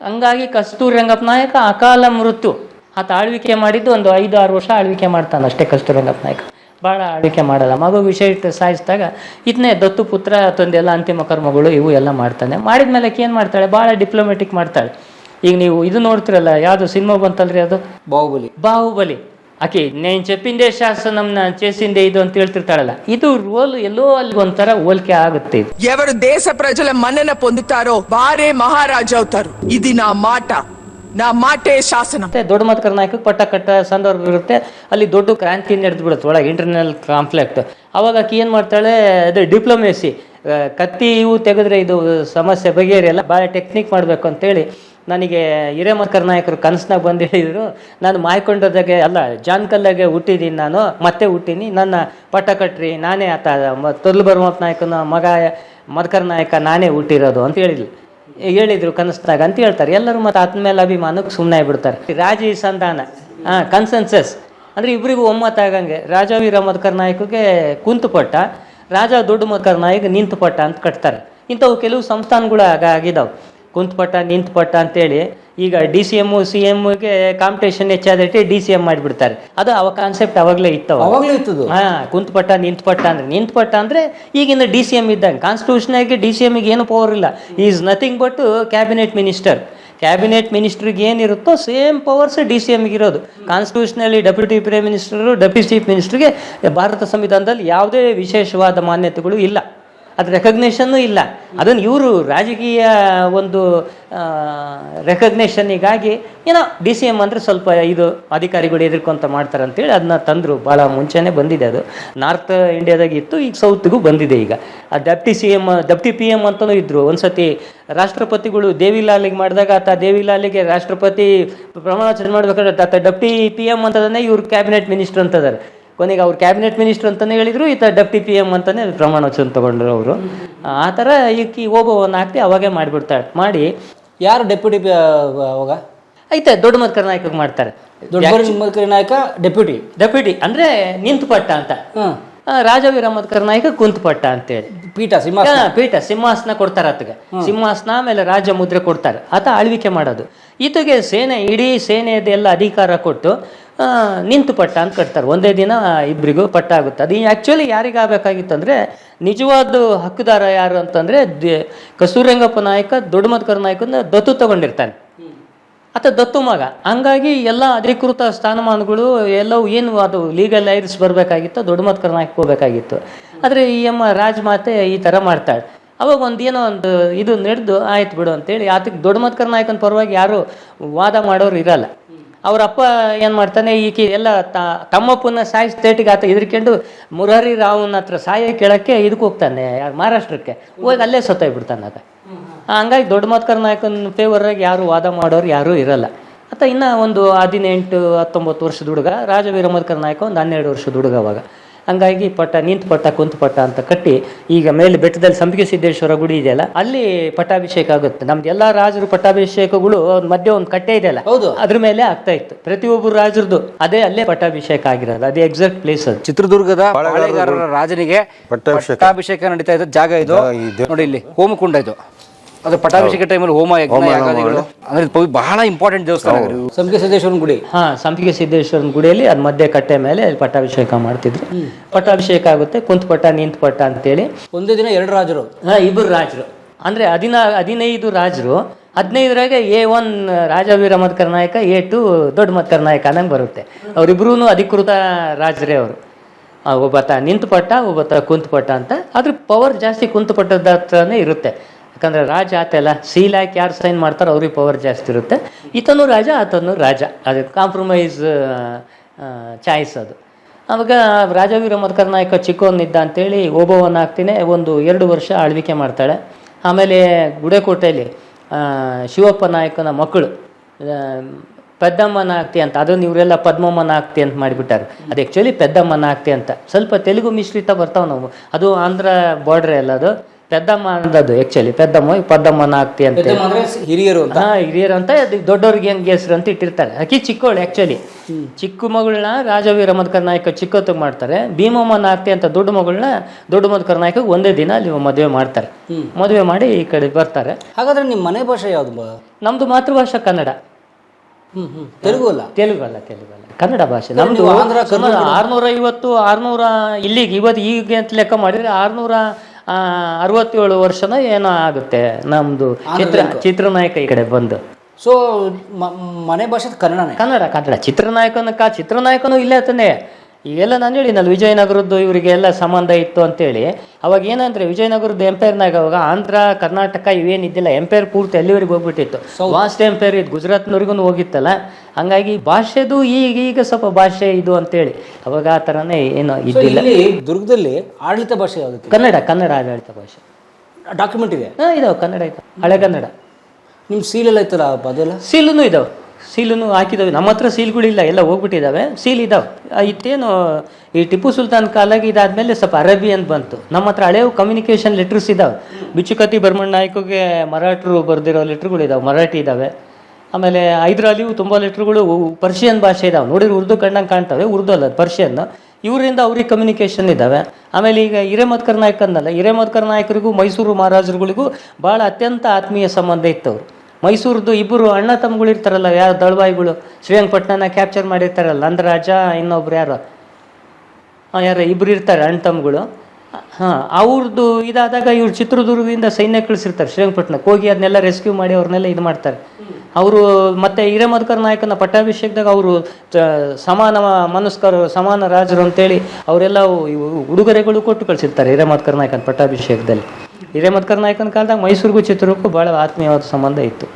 ಹಂಗಾಗಿ ಕಸ್ತೂರಿ ರಂಗಪ್ಪ ನಾಯಕ ಅಕಾಲ ಮೃತ್ಯು. ಆತ ಆಳ್ವಿಕೆ ಮಾಡಿದ್ದು ಒಂದು ಐದು ಆರು ವರ್ಷ ಆಳ್ವಿಕೆ ಮಾಡ್ತಾನೆ ಅಷ್ಟೇ ಕಸ್ತೂರಿ ರಂಗಪ್ಪ ನಾಯಕ. ಭಾಳ ಆಳ್ವಿಕೆ ಮಾಡಲ್ಲ. ಮಗು ವಿಷಯ ಇಟ್ಟು ಸಾಯಿಸಿದಾಗ ಇದನ್ನೇ ದತ್ತು ಪುತ್ರ ತಂದೆಲ್ಲ ಅಂತಿಮ ಕರ್ಮಗಳು ಇವು ಎಲ್ಲ ಮಾಡ್ತಾನೆ. ಮಾಡಿದ್ಮೇಲೆ ಏನು ಮಾಡ್ತಾಳೆ? ಭಾಳ ಡಿಪ್ಲೊಮೆಟಿಕ್ ಮಾಡ್ತಾಳೆ. ಈಗ ನೀವು ಇದು ನೋಡ್ತಿರಲ್ಲ ಯಾವುದು ಸಿನಿಮಾ ಬಂತಲ್ರಿ ಅದು? ಬಾಹುಬಲಿ. ಬಾಹುಬಲಿ. ಆಕೆ నేను చెప్పిందే శాసనం ನಾನು చేసిందే ಇದು ಅಂತ ಹೇಳ್ತಿರ್ತಾಳಲ್ಲ ಇದು ರೋಲ್ ಎಲ್ಲೋ ಅಲ್ಲಿ ಒಂಥರ ಹೋಲಿಕೆ ಆಗುತ್ತೆ ಇದು ఎవరు దేశ ప్రజల మన్నన పొందుతారో వారే మహారాజు అవుతారు ఇది నా మాట నా మాటే శాసనం ಮತ್ತೆ ದೊಡ್ಡ ಮತ್ಕರ ನಾಯಕಕ್ಕೆ ಪಟ್ಟ ಕಟ್ಟ ಸಂದರ್ಭ ಇರುತ್ತೆ ಅಲ್ಲಿ ದೊಡ್ಡ ಕ್ರಾಂತಿ ನಡೆದು ಬಿಡುತ್ತೆ ಒಳಗೆ ಇಂಟರ್ನಲ್ ಕಾನ್ಫ್ಲಿಕ್ಟ್ ಅವಾಗ ಆಕಿ ಏನು ಮಾಡ್ತಾಳೆ ಅದು ಡಿಪ್ಲೊಮೇಸಿ ಕತ್ತಿ ಇವು ತೆಗೆದ್ರೆ ಇದು ಸಮಸ್ಯೆ ಬಗೆಹರಿಯಲ್ಲ ಭಾಳ ಟೆಕ್ನಿಕ್ ಮಾಡಬೇಕು ಅಂತೇಳಿ ನನಗೆ ಹಿರೇಮಕರ್ ನಾಯಕರು ಕನಸ್ನಾಗ ಬಂದು ಹೇಳಿದರು. ನಾನು ಮಾಯ್ಕೊಂಡದಾಗೆ ಅಲ್ಲ ಜಾನ್ಕಲ್ಲಾಗೆ ಹುಟ್ಟಿದ್ದೀನಿ ನಾನು, ಮತ್ತೆ ಹುಟ್ಟೀನಿ. ನನ್ನ ಪಟ್ಟ ಕಟ್ರಿ, ನಾನೇ ಆತ ಮ- ಬರ್ಮಪ್ಪ ನಾಯಕನ ಮಗ, ಮದಕರ್ ನಾಯಕ ನಾನೇ ಹುಟ್ಟಿರೋದು ಅಂತ ಹೇಳಿದ್ಲು. ಹೇಳಿದ್ರು ಕನಸ್ನಾಗ ಅಂತ ಹೇಳ್ತಾರೆ. ಎಲ್ಲರೂ ಮತ್ತೆ ಆತನ ಮೇಲೆ ಅಭಿಮಾನಕ್ಕೆ ಸುಮ್ಮನೆ ಆಗ್ಬಿಡ್ತಾರೆ. ರಾಜಿ ಸಂಧಾನ, ಹಾಂ ಕನ್ಸೆನ್ಸಸ್ ಅಂದರೆ ಇಬ್ಬರಿಗೂ ಒಮ್ಮತ್ತಾಗಂಗೆ ರಾಜ ವೀರ ಮದ್ಕರ್ ನಾಯಕಗೆ ಕುಂತು ಪಟ್ಟ, ರಾಜ ದೊಡ್ಡ ಮದಕರ್ ನಾಯಕ ನಿಂತು ಪಟ್ಟ ಅಂತ ಕಟ್ತಾರೆ. ಇಂಥವು ಕೆಲವು ಸಂಸ್ಥಾನಗಳು ಆಗ ಆಗಿದಾವೆ. ಕುಂತು ಪಟ್ಟ ನಿಂತು ಪಟ್ಟ ಅಂತೇಳಿ ಈಗ ಡಿ ಸಿ ಎಮ್ಮು ಸಿ ಎಮ್ಗೆ ಕಾಂಪಿಟೇಷನ್ ಹೆಚ್ಚಾದಟ್ಟೆ ಡಿ ಸಿ ಎಂ ಮಾಡಿಬಿಡ್ತಾರೆ. ಅದು ಅವ ಕಾನ್ಸೆಪ್ಟ್ ಅವಾಗಲೇ ಇತ್ತು ಅವಾಗಲೂ ಇತ್ತು ಹಾ ಕುಂತ್ ಪಟ್ಟ ನಿಂತ್ ಪಟ್ಟ ಅಂದ್ರೆ ನಿಂತ್ ಪಟ್ಟ ಅಂದ್ರೆ ಈಗಿನ ಡಿ ಸಿ ಎಂ ಇದ್ದಂಗೆ. ಕಾನ್ಸ್ಟಿಟ್ಯೂಷನ್ ಆಗಿ ಡಿ ಸಿ ಎಮ್ಗೆ ಏನು ಪವರ್ ಇಲ್ಲ. Is nothing but cabinet minister cabinet ಮಿನಿಸ್ಟ್ರಿಗೆ ಏನಿರುತ್ತೋ ಸೇಮ್ ಪವರ್ಸ್ ಡಿ ಸಿ ಎಮ್ಗೆ ಇರೋದು. ಕಾನ್ಸ್ಟಿಟ್ಯೂಷನಲ್ಲಿ deputy prime minister deputy chief ಮಿನಿಸ್ಟರ್ಗೆ Bharat ಸಂವಿಧಾನದಲ್ಲಿ ಯಾವುದೇ ವಿಶೇಷವಾದ ಮಾನ್ಯತೆಗಳು ಇಲ್ಲ. ಅದು ರೆಕಗ್ನೇಷನ್ನು ಇಲ್ಲ. ಅದನ್ನು ಇವರು ರಾಜಕೀಯ ಒಂದು ರೆಕಗ್ನೇಷನ್ನಿಗಾಗಿ ಏನೋ ಡಿ ಸಿ ಎಂ ಅಂದರೆ ಸ್ವಲ್ಪ ಇದು ಅಧಿಕಾರಿಗಳು ಎದುರ್ಕೊಂತ ಮಾಡ್ತಾರೆ ಅಂತೇಳಿ ಅದನ್ನ ತಂದರು. ಭಾಳ ಮುಂಚೆನೇ ಬಂದಿದೆ ಅದು. ನಾರ್ತ್ ಇಂಡಿಯಾದಾಗ ಇತ್ತು, ಈಗ ಸೌತ್ಗೂ ಬಂದಿದೆ ಈಗ. ಆ deputy C M deputy P M ಅಂತಲೂ ಇದ್ದರು ಒಂದ್ಸತಿ ರಾಷ್ಟ್ರಪತಿಗಳು ದೇವಿಲಾಲಿಗೆ ಮಾಡಿದಾಗ ಆತ ದೇವಿಲಾಲಿಗೆ ರಾಷ್ಟ್ರಪತಿ ಪ್ರಮಾಣ ವಚನ ಮಾಡ್ಬೇಕಾದ್ರೆ ಆತ ಡೆಪ್ಟಿ ಪಿ ಎಂ ಅಂತದನ್ನೇ ಇವರು ಕ್ಯಾಬಿನೆಟ್ ಮಿನಿಸ್ಟರ್ ಅಂತದಾರೆ. ಕೊನೆಗೆ ಅವ್ರು ಕ್ಯಾಬಿನೆಟ್ ಮಿನಿಸ್ಟರ್ ಅಂತಾನೆ ಹೇಳಿದ್ರು ಈತ ಡೆಪ್ಟಿ ಪಿ ಎಂ ಅಂತಾನೆ ಪ್ರಮಾಣ ವಚನ ತಗೊಂಡ್ರು ಅವರು. ಆ ಥರ ಈಕಿ ಹೋಗೋವನ್ನ ಹಾಕ್ತಿ ಅವಾಗೇ ಮಾಡಿಬಿಡ್ತಾ ಮಾಡಿ. ಯಾರು ಡೆಪ್ಯೂಟಿ ಅವಾಗ? ಐತೆ ದೊಡ್ಡ ಮತ್ಕರ ನಾಯಕ ಮಾಡ್ತಾರೆ. ದೊಡ್ಡ ನಾಯಕ ಡೆಪ್ಯೂಟಿ ಡೆಪ್ಯೂಟಿ ಅಂದ್ರೆ ನಿಂತು ಪಟ್ಟ ಅಂತ ರಾಜವೀರ ಮತ್ಕರ ನಾಯಕ ಕುಂತು ಪಟ್ಟ ಅಂತೇಳಿ. ಪೀಠ ಸಿಂಹಾಸನ? ಪೀಠ ಸಿಂಹಾಸನ ಕೊಡ್ತಾರೆ ಆತಗೆ. ಸಿಂಹಾಸನ ಆಮೇಲೆ ರಾಜ ಮುದ್ರೆ ಕೊಡ್ತಾರೆ. ಆತ ಆಳ್ವಿಕೆ ಮಾಡೋದು. ಈತಗೆ ಸೇನೆ ಇಡೀ ಸೇನೆಯದೆಲ್ಲ ಅಧಿಕಾರ ಕೊಟ್ಟು ನಿಂತು ಪಟ್ಟ ಅಂತ ಕಟ್ತಾರೆ. ಒಂದೇ ದಿನ ಇಬ್ಬರಿಗೂ ಪಟ್ಟ ಆಗುತ್ತೆ. ಅದು ಆ್ಯಕ್ಚುಲಿ ಯಾರಿಗಾಗಬೇಕಾಗಿತ್ತು ಅಂದರೆ, ನಿಜವಾದ ಹಕ್ಕುದಾರ ಯಾರು ಅಂತಂದರೆ ಕಸೂರಂಗಪ್ಪ ನಾಯಕ, ದೊಡ್ಡ ನಾಯಕನ ದತ್ತು ತಗೊಂಡಿರ್ತಾನೆ. ಆತ ದತ್ತು ಮಗ. ಹಂಗಾಗಿ ಎಲ್ಲ ಅಧಿಕೃತ ಸ್ಥಾನಮಾನಗಳು ಎಲ್ಲವೂ ಏನು ಅದು ಲೀಗಲ್ ಐರ್ಸ್ ಬರಬೇಕಾಗಿತ್ತು, ದೊಡ್ಡ ಮತ್ಕರ ನಾಯಕ ಹೋಗಬೇಕಾಗಿತ್ತು. ಆದರೆ ಈ ಅಮ್ಮ ರಾಜಮಾತೆ ಈ ಥರ ಮಾಡ್ತಾಳೆ. ಅವಾಗ ಒಂದು ಏನೋ ಒಂದು ಇದು ನಡೆದು ಆಯ್ತು ಬಿಡು ಅಂತೇಳಿ ಆತಕ್ಕೆ ದೊಡ್ಡ ಮತ್ಕರ ನಾಯಕನ ಪರವಾಗಿ ಯಾರು ವಾದ ಮಾಡೋರು ಇರಲ್ಲ. ಅವ್ರ ಅಪ್ಪ ಏನು ಮಾಡ್ತಾನೆ, ಈಕೆ ಎಲ್ಲ ತಮ್ಮಪ್ಪನ ಸಾಯಿ ಸ್ಟೇಟಿಗೆ ಆತ ಹೆದರ್ಕೊಂಡು ಮುರಾರಿ ರಾವ್ನ ಹತ್ರ ಸಾಯ ಕೇಳೋಕ್ಕೆ ಇದಕ್ಕೆ ಹೋಗ್ತಾನೆ, ಮಹಾರಾಷ್ಟ್ರಕ್ಕೆ. ಹೋಗಿ ಅಲ್ಲೇ ಸತ್ತೋಗ್ಬಿಡ್ತಾನೆ ಆತ. ಹಂಗಾಗಿ ದೊಡ್ಡ ಮತ್ಕರ ನಾಯಕನ ಫೇವರಾಗಿ ಯಾರು ವಾದ ಮಾಡೋರು ಯಾರೂ ಇರಲ್ಲ. ಆತ ಇನ್ನೂ ಒಂದು ಹದಿನೆಂಟು, ಹತ್ತೊಂಬತ್ತು ವರ್ಷದ ಹುಡುಗ, ರಾಜವೀರ ಮದಕರ ನಾಯಕ ಒಂದು ಹನ್ನೆರಡು ವರ್ಷದ ಹುಡುಗ ಅವಾಗ. ಹಂಗಾಗಿ ಪಟ್ಟ ನಿಂತು ಪಟ್ಟ ಕುಂತು ಪಟ್ಟ ಅಂತ ಕಟ್ಟಿ ಈಗ ಮೇಲೆ ಬೆಟ್ಟದಲ್ಲಿ ಸಂಪಿಗೆ ಸಿದ್ದೇಶ್ವರ ಗುಡಿ ಇದೆಯಲ್ಲ ಅಲ್ಲಿ ಪಟ್ಟಾಭಿಷೇಕ ಆಗುತ್ತೆ ನಮ್ದು ಎಲ್ಲ ರಾಜರು ಪಟ್ಟಾಭಿಷೇಕಗಳು ಒಂದ್ ಮಧ್ಯೆ ಒಂದು ಕಟ್ಟೆ ಇದೆಯಲ್ಲ ಹೌದು. ಅದ್ರ ಮೇಲೆ ಆಗ್ತಾ ಇತ್ತು ಪ್ರತಿಯೊಬ್ಬರು ರಾಜರದು ಅದೇ ಅಲ್ಲೇ ಪಟ್ಟಾಭಿಷೇಕ ಆಗಿರೋದು ಅದೇ ಎಕ್ಸಾಕ್ಟ್ ಪ್ಲೇಸ್ ಅದು ಚಿತ್ರದುರ್ಗದ ಪಾಳೆಗಾರರ ರಾಜನಿಗೆ ಪಟ್ಟಾಭಿಷೇಕ. ನಡೀತಾ ಇದ್ದ ಜಾಗ ಇದು ಜಾಗ ಇದು. ನೋಡಿ ಇಲ್ಲಿ ಹೋಮಕುಂಡ ಇದು ಅದು ಪಟ್ಟಾಭಿಷೇಕ ಟೈಮಲ್ಲಿ ಹೋಮ ಯಜ್ಞ ಯಾಗಾದಿಗಳು. ಅಂದ್ರೆ ಇದು ಪವಿ- ಬಹಳ ಇಂಪಾರ್ಟೆಂಟ್ ದೇವಸ್ಥಾನ ಸಂಪಿಗೆ ಸಿದ್ದೇಶ್ವರನ ಗುಡಿ. ಹಾ ಸಂಪಿಗೆ ಸಿದ್ದೇಶ್ವರನ ಗುಡಿಯಲ್ಲಿ ಅದ್ ಮಧ್ಯೆ ಕಟ್ಟೆ ಮೇಲೆ ಅಲ್ಲಿ ಪಟ್ಟಾಭಿಷೇಕ ಮಾಡ್ತಿದ್ರು. ಪಟ್ಟಾಭಿಷೇಕ ಆಗುತ್ತೆ ಕುಂತ್ ಪಟ್ಟ ನಿಂತ್ ಪಟ್ಟ ಅಂತೇಳಿ. ಒಂದೇ ದಿನ ಎರಡು ರಾಜರು. ಹಾ ಇಬ್ಬರು ರಾಜರು. ಅಂದ್ರೆ ಹದಿನ ಹದಿನೈದು ರಾಜರು ಹದಿನೈದರಾಗ ಎ ಒನ್ ರಾಜವೀರ ಮದ್ಕರ್ ನಾಯಕ ಎ ಟು ದೊಡ್ಡ ಮದ್ಕರ್ ನಾಯಕ ಅನ್ನಂಗೆ ಬರುತ್ತೆ. ಅವರಿಬ್ರು ಅಧಿಕೃತ ರಾಜರೇ ಅವರು. ಒಬ್ಬತ ನಿಂತು ಪಟ್ಟ ಒಬ್ಬತ್ತ ಕುಂತು ಪಟ್ಟ ಅಂತ. ಅದ್ರ ಪವರ್ ಜಾಸ್ತಿ ಕುಂತು ಪಟ್ಟದ ಹತ್ರನೇ ಇರುತ್ತೆ. ಯಾಕಂದ್ರೆ ರಾಜ ಆತೆಲ್ಲ ಸೀಲ್ ಹಾಕಿ ಯಾರು ಸೈನ್ ಮಾಡ್ತಾರೋ ಅವ್ರಿಗೆ ಪವರ್ ಜಾಸ್ತಿ ಇರುತ್ತೆ. ಈತನು ರಾಜ, ಆತನು ರಾಜ. ಅದು ಕಾಂಪ್ರಮೈಸ್ ಚಾಯ್ಸ್ ಅದು. ಅವಾಗ ರಾಜವೀರ ಮಧುಕರ್ ನಾಯಕ ಚಿಕ್ಕವನಿದ್ದ ಅಂತೇಳಿ ಓಬವ್ವನ ಆಗ್ತೀನಿ ಒಂದು ಎರಡು ವರ್ಷ ಆಳ್ವಿಕೆ ಮಾಡ್ತಾಳೆ. ಆಮೇಲೆ ಗುಡೆಕೋಟೆಯಲ್ಲಿ ಶಿವಪ್ಪ ನಾಯಕನ ಮಕ್ಕಳು ಪೆದ್ದಮ್ಮನ ಆಗ್ತಿ ಅಂತ, ಅದನ್ನು ಇವರೆಲ್ಲ ಪದ್ಮಮ್ಮನ ಆಗ್ತಿ ಅಂತ ಮಾಡಿಬಿಟ್ಟಾರೆ. ಅದು ಆ್ಯಕ್ಚುಲಿ ಪೆದ್ದಮ್ಮನ ಆಗ್ತಿ ಅಂತ. ಸ್ವಲ್ಪ ತೆಲುಗು ಮಿಶ್ರಿತ ಬರ್ತಾವೆ ನಾವು. ಅದು ಆಂಧ್ರ ಬಾರ್ಡ್ರೆ ಅಲ್ಲ ಅದು. ಪೆದ್ದಮ್ಮ ಅಂದದ್ದು ಆಕ್ಚುಲಿ ಪೆದ್ದಮ್ಮ ಪದ್ದಮ್ಮನ ಆಗ್ತಿ ಅಂತ ಪೆದ್ದಮ್ಮ ಹಿರಿಯರು ಅಂತ? ಹಾ ಹಿರಿಯರು ಅಂತ ದೊಡ್ಡವ್ರಿಗೆ ಹೆಂಗೆ ಹೆಸರು ಅಂತ ಇಟ್ಟಿರ್ತಾರೆ. ಆಕಿ ಚಿಕ್ಕವಳು ಆಕ್ಚುಲಿ ಚಿಕ್ಕ ಮಗಳನ್ನ ರಾಜವೀರ ಮಧುಕರ್ ನಾಯಕ ಚಿಕ್ಕತ್ತಗೆ ಮಾಡ್ತಾರೆ. ಭೀಮಮ್ಮನ ಆಗ್ತಿ ಅಂತ ದೊಡ್ಡ ಮಗಳನ್ನ ದೊಡ್ಡ ಮಧುಕರ್ ನಾಯಕ ಒಂದೇ ದಿನ ಅಲ್ಲಿ ಮದುವೆ ಮಾಡ್ತಾರೆ. ಮದುವೆ ಮಾಡಿ ಈ ಕಡೆ ಬರ್ತಾರೆ. ಹಾಗಾದ್ರೆ ನಿಮ್ಮ ಮನೆ ಭಾಷೆ ಯಾವ್ದು ನಮ್ದು ಮಾತೃಭಾಷೆ ಕನ್ನಡ. ತೆಲುಗು ಅಲ್ಲ? ತೆಲುಗು ಅಲ್ಲ ತೆಲುಗು ಅಲ್ಲ. ಕನ್ನಡ ಭಾಷೆ. ನಮ್ದು ಆರ್ನೂರ ಐವತ್ತು ಆರ್ನೂರ ಇಲ್ಲಿಗೆ ಇವತ್ತು ಈಗ ಅಂತ ಲೆಕ್ಕ ಮಾಡಿದ್ರೆ ಆರ್ನೂರ ಅರವತ್ತೇಳು ವರ್ಷನ ಏನೋ ಆಗುತ್ತೆ. ನಮ್ದು ಚಿತ್ರ ಚಿತ್ರನಾಯಕ ಈ ಕಡೆ ಬಂದು. ಸೊ ಮನೆ ಭಾಷೆ ಕನ್ನಡ ಕನ್ನಡ ಕನ್ನಡ. ಚಿತ್ರನಾಯಕನ ಕಾ ಚಿತ್ರನಾಯಕನು ಇಲ್ಲೇ ತಾನೆ. ಈಗೆಲ್ಲ ನಾನು ಹೇಳಿನಲ್ಲ ವಿಜಯನಗರದ್ದು ಇವರಿಗೆ ಎಲ್ಲ ಸಂಬಂಧ ಇತ್ತು ಅಂತೇಳಿ. ಅವಾಗ ಏನಂದ್ರೆ ವಿಜಯನಗರದ ಎಂಪೈರ್ನಾಗ ಅವಾಗ ಆಂಧ್ರ ಕರ್ನಾಟಕ ಇವೇನಿದ್ದಿಲ್ಲ ಎಂಪೈರ್ ಪೂರ್ತಿ ಎಲ್ಲಿವರೆಗೆ ಹೋಗ್ಬಿಟ್ಟಿತ್ತು. ವಾಸ್ಟ್ ಎಂಪೈರ್ ಇದು ಗುಜರಾತ್ನವರೆಗೂ ಹೋಗಿತ್ತಲ್ಲ. ಹಂಗಾಗಿ ಭಾಷೆದು ಈಗ ಈಗ ಸ್ವಲ್ಪ ಭಾಷೆ ಇದು ಅಂತೇಳಿ. ಅವಾಗ ಆ ಥರನೇ ಏನು ಇದ್ದಿಲ್ಲ. ದುರ್ಗದಲ್ಲಿ ಆಡಳಿತ ಭಾಷೆ ಯಾವುದು ಕನ್ನಡ ಕನ್ನಡ ಆಡಳಿತ ಭಾಷೆ. ಡಾಕ್ಯುಮೆಂಟ್ ಇದೆ? ಹಾಂ ಇದಾವೆ ಕನ್ನಡ ಹಳೆ ಕನ್ನಡ. ನಿಮ್ಮ ಸೀಲೆಲ್ಲ ಇತ್ತಲ್ಲ ಅದೆಲ್ಲ ಸೀಲೂ ಇದಾವೆ. ಸೀಲುನು ಹಾಕಿದ್ದಾವೆ ನಮ್ಮ ಹತ್ರ ಸೀಲ್ಗಳಿಲ್ಲ, ಎಲ್ಲ ಹೋಗ್ಬಿಟ್ಟಿದ್ದಾವೆ ಸೀಲ್ ಇದ್ದಾವೆ ಇತ್ತೇನು, ಈ ಟಿಪ್ಪು ಸುಲ್ತಾನ್ ಕಾಲಾಗಿ ಇದಾದಮೇಲೆ ಸ್ವಲ್ಪ ಅರಬಿ ಅಂತ ಬಂತು. ನಮ್ಮ ಹತ್ರ ಹಳೆವು ಕಮ್ಯುನಿಕೇಷನ್ ಲೆಟ್ರ್ಸ್ ಇದ್ದಾವೆ ಬಿಚ್ಚುಕತಿ ಬರ್ಮಣ್ಣ ನಾಯ್ಕಗೆ ಮರಾಠರು ಬರೆದಿರೋ ಲೆಟ್ರ್ಗಳು ಇದಾವೆ ಮರಾಠಿ ಇದ್ದಾವೆ ಆಮೇಲೆ ಹೈದ್ರಾಲಿಯು ತುಂಬ ಲೆಟ್ರ್ಗಳು ಪರ್ಷಿಯನ್ ಭಾಷೆ ಇದಾವೆ. ನೋಡಿದ್ರೆ ಉರ್ದು ಕಂಡಂಗೆ ಕಾಣ್ತವೆ, ಉರ್ದು ಅಲ್ಲ, ಪರ್ಷಿಯನ್. ಇವರಿಂದ ಅವ್ರಿಗೆ ಕಮ್ಯುನಿಕೇಷನ್ ಇದ್ದಾವೆ ಆಮೇಲೆ ಈಗ ಹಿರೇಮತ್ಕರ್ ನಾಯಕ್ ಅಂದಲ್ಲ ಹಿರೇಮತ್ಕರ್ ನಾಯಕರಿಗೂ ಮೈಸೂರು ಮಹಾರಾಜರುಗಳಿಗೂ ಭಾಳ ಅತ್ಯಂತ ಆತ್ಮೀಯ ಸಂಬಂಧ ಇತ್ತು ಮೈಸೂರದ್ದು ಇಬ್ಬರು ಅಣ್ಣ ತಮ್ಮಗಳು ಇರ್ತಾರಲ್ಲ, ಯಾರು ದಳವಾಯಿಗಳು ಶ್ರೀರಂಗಪಟ್ಟಣನ ಕ್ಯಾಪ್ಚರ್ ಮಾಡಿರ್ತಾರಲ್ಲ ರಾಜ, ಇನ್ನೊಬ್ರು ಯಾರು? ಯಾರು ಇಬ್ಬರು ಇರ್ತಾರೆ ಅಣ್ಣ ತಮ್ಮಗಳು. ಹಾಂ ಅವ್ರದ್ದು ಇದಾದಾಗ ಇವ್ರು ಚಿತ್ರದುರ್ಗದಿಂದ ಸೈನ್ಯ ಕಳಿಸಿರ್ತಾರೆ ಶ್ರೀರಂಗಪಟ್ಟಣಕ್ಕೆ ಹೋಗಿ ಅದನ್ನೆಲ್ಲ ರೆಸ್ಕ್ಯೂ ಮಾಡಿ ಅವ್ರನ್ನೆಲ್ಲ ಇದು ಮಾಡ್ತಾರೆ. ಅವರು ಮತ್ತೆ ಹಿರೇಮಧುಕರ್ ನಾಯಕನ ಪಟ್ಟಾಭಿಷೇಕದಾಗ ಅವರು ಸಮಾನ ಮನಸ್ಕರು ಸಮಾನ ರಾಜರು ಅಂತೇಳಿ ಅವರೆಲ್ಲ ಉಡುಗೊರೆಗಳು ಕೊಟ್ಟು ಕಳಿಸಿರ್ತಾರೆ ಹಿರೇಮಧುಕರ್ ನಾಯಕನ ಪಟ್ಟಾಭಿಷೇಕದಲ್ಲಿ. ಹಿರೇಮಧುಕರ್ ನಾಯಕನ ಕಾಲದಾಗ ಮೈಸೂರಿಗೂ ಚಿತ್ರಕ್ಕೂ ಭಾಳ ಆತ್ಮೀಯವಾದ ಸಂಬಂಧ ಇತ್ತು.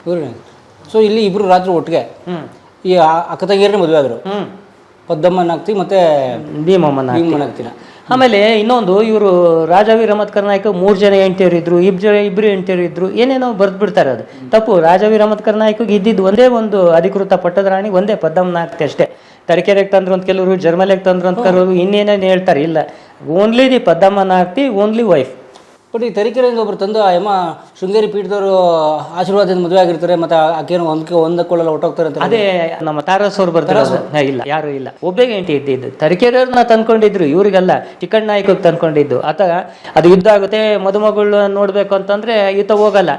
ಸೊ ಇಲ್ಲಿ ಇಬ್ಬರು ರಾಜರು ಒಟ್ಟಿಗೆ ಈ ಅಕ್ಕ ತಂಗಿಯರೇ ಮದುವೆ ಆದರು. ಹ್ಞೂ ಪದ್ದಮ್ಮನ ಆಗ್ತಿ ಮತ್ತೆ ಭೀಮಮ್ಮನ ಭೀಮಮ್ಮನ ಆಗ್ತಿನ. ಆಮೇಲೆ ಇನ್ನೊಂದು ಇವರು ರಾಜವೀರ ರಮತ್ ಕರ್ನಾಯಕ ಮೂರು ಜನ ಹೆಂಡತಿಯರು ಇದ್ರು ಇಬ್ಬರು ಇಬ್ಬರು ಹೆಂಡತಿಯರು ಇದ್ರು ಏನೇನೋ ಬರೆದ್ಬಿಡ್ತಾರೆ ಅದು. ತಪ್ಪು ರಾಜವೀರ ರಮತ್ ಕರ್ನಾಯಕಗೆ ಇದ್ದಿದ್ದು ಒಂದೇ ಒಂದು ಅಧಿಕೃತ ಪಟ್ಟದ ರಾಣಿ ಒಂದೇ ಪದ್ದಮ್ಮನ ಆಗ್ತಿ ಅಷ್ಟೇ. ತರೀಕೆರೆಗೆ ತಂದ್ರು ಅಂತ ಕೆಲವರು ಜರ್ಮಲೆಗೆ ತಂದ್ರು ಅಂತ ಕೆಲವರು ಇನ್ನೇನೇನು ಹೇಳ್ತಾರೆ ಇಲ್ಲ. ಓನ್ಲಿ ದಿ ಪದ್ದಮ್ಮನ ಆಗ್ತಿ ಓನ್ಲಿ ವೈಫ್ ಬಟ್ ಈ ತರೀಕೆರೆಯಿಂದ ಒಬ್ಬರು ತಂದು ಆ ಯಮ್ಮ ಶೃಂಗೇರಿ ಪೀಠದವರು ಆಶೀರ್ವಾದದಿಂದ ಮದುವೆ ಆಗಿರ್ತಾರೆ ಮತ್ತೆ ಆಕೆಯನ್ನು ಒಂದಕ್ಕೆ ಹೊಂದಕೊಳ್ಳಲ್ಲ ಹೊಟ್ಟೋಗ್ತಾರೆ ಅಂತ ಅದೇ ನಮ್ಮ ತಾರಸ್ ಅವ್ರು ಬರ್ತಾರಲ್ಲ ಹಾ, ಇಲ್ಲ ಯಾರು ಇಲ್ಲ. ಒಬ್ಬೇ ಎಂಟಿ ಇದ್ದಿದ್ದು ತರೀಕೆರೆಯವ್ರನ್ನ ತಂದ್ಕೊಂಡಿದ್ರು ಇವರಿಗೆಲ್ಲ. ಟಿಕೆಟ್ ನಾಯಕಕ್ಕೆ ತಂದ್ಕೊಂಡಿದ್ದು. ಆತ ಅದು ಯುದ್ಧ ಆಗುತ್ತೆ ಮದುಮಗಳು ನೋಡಬೇಕು ಅಂತಂದ್ರೆ ಈತ ಹೋಗಲ್ಲ.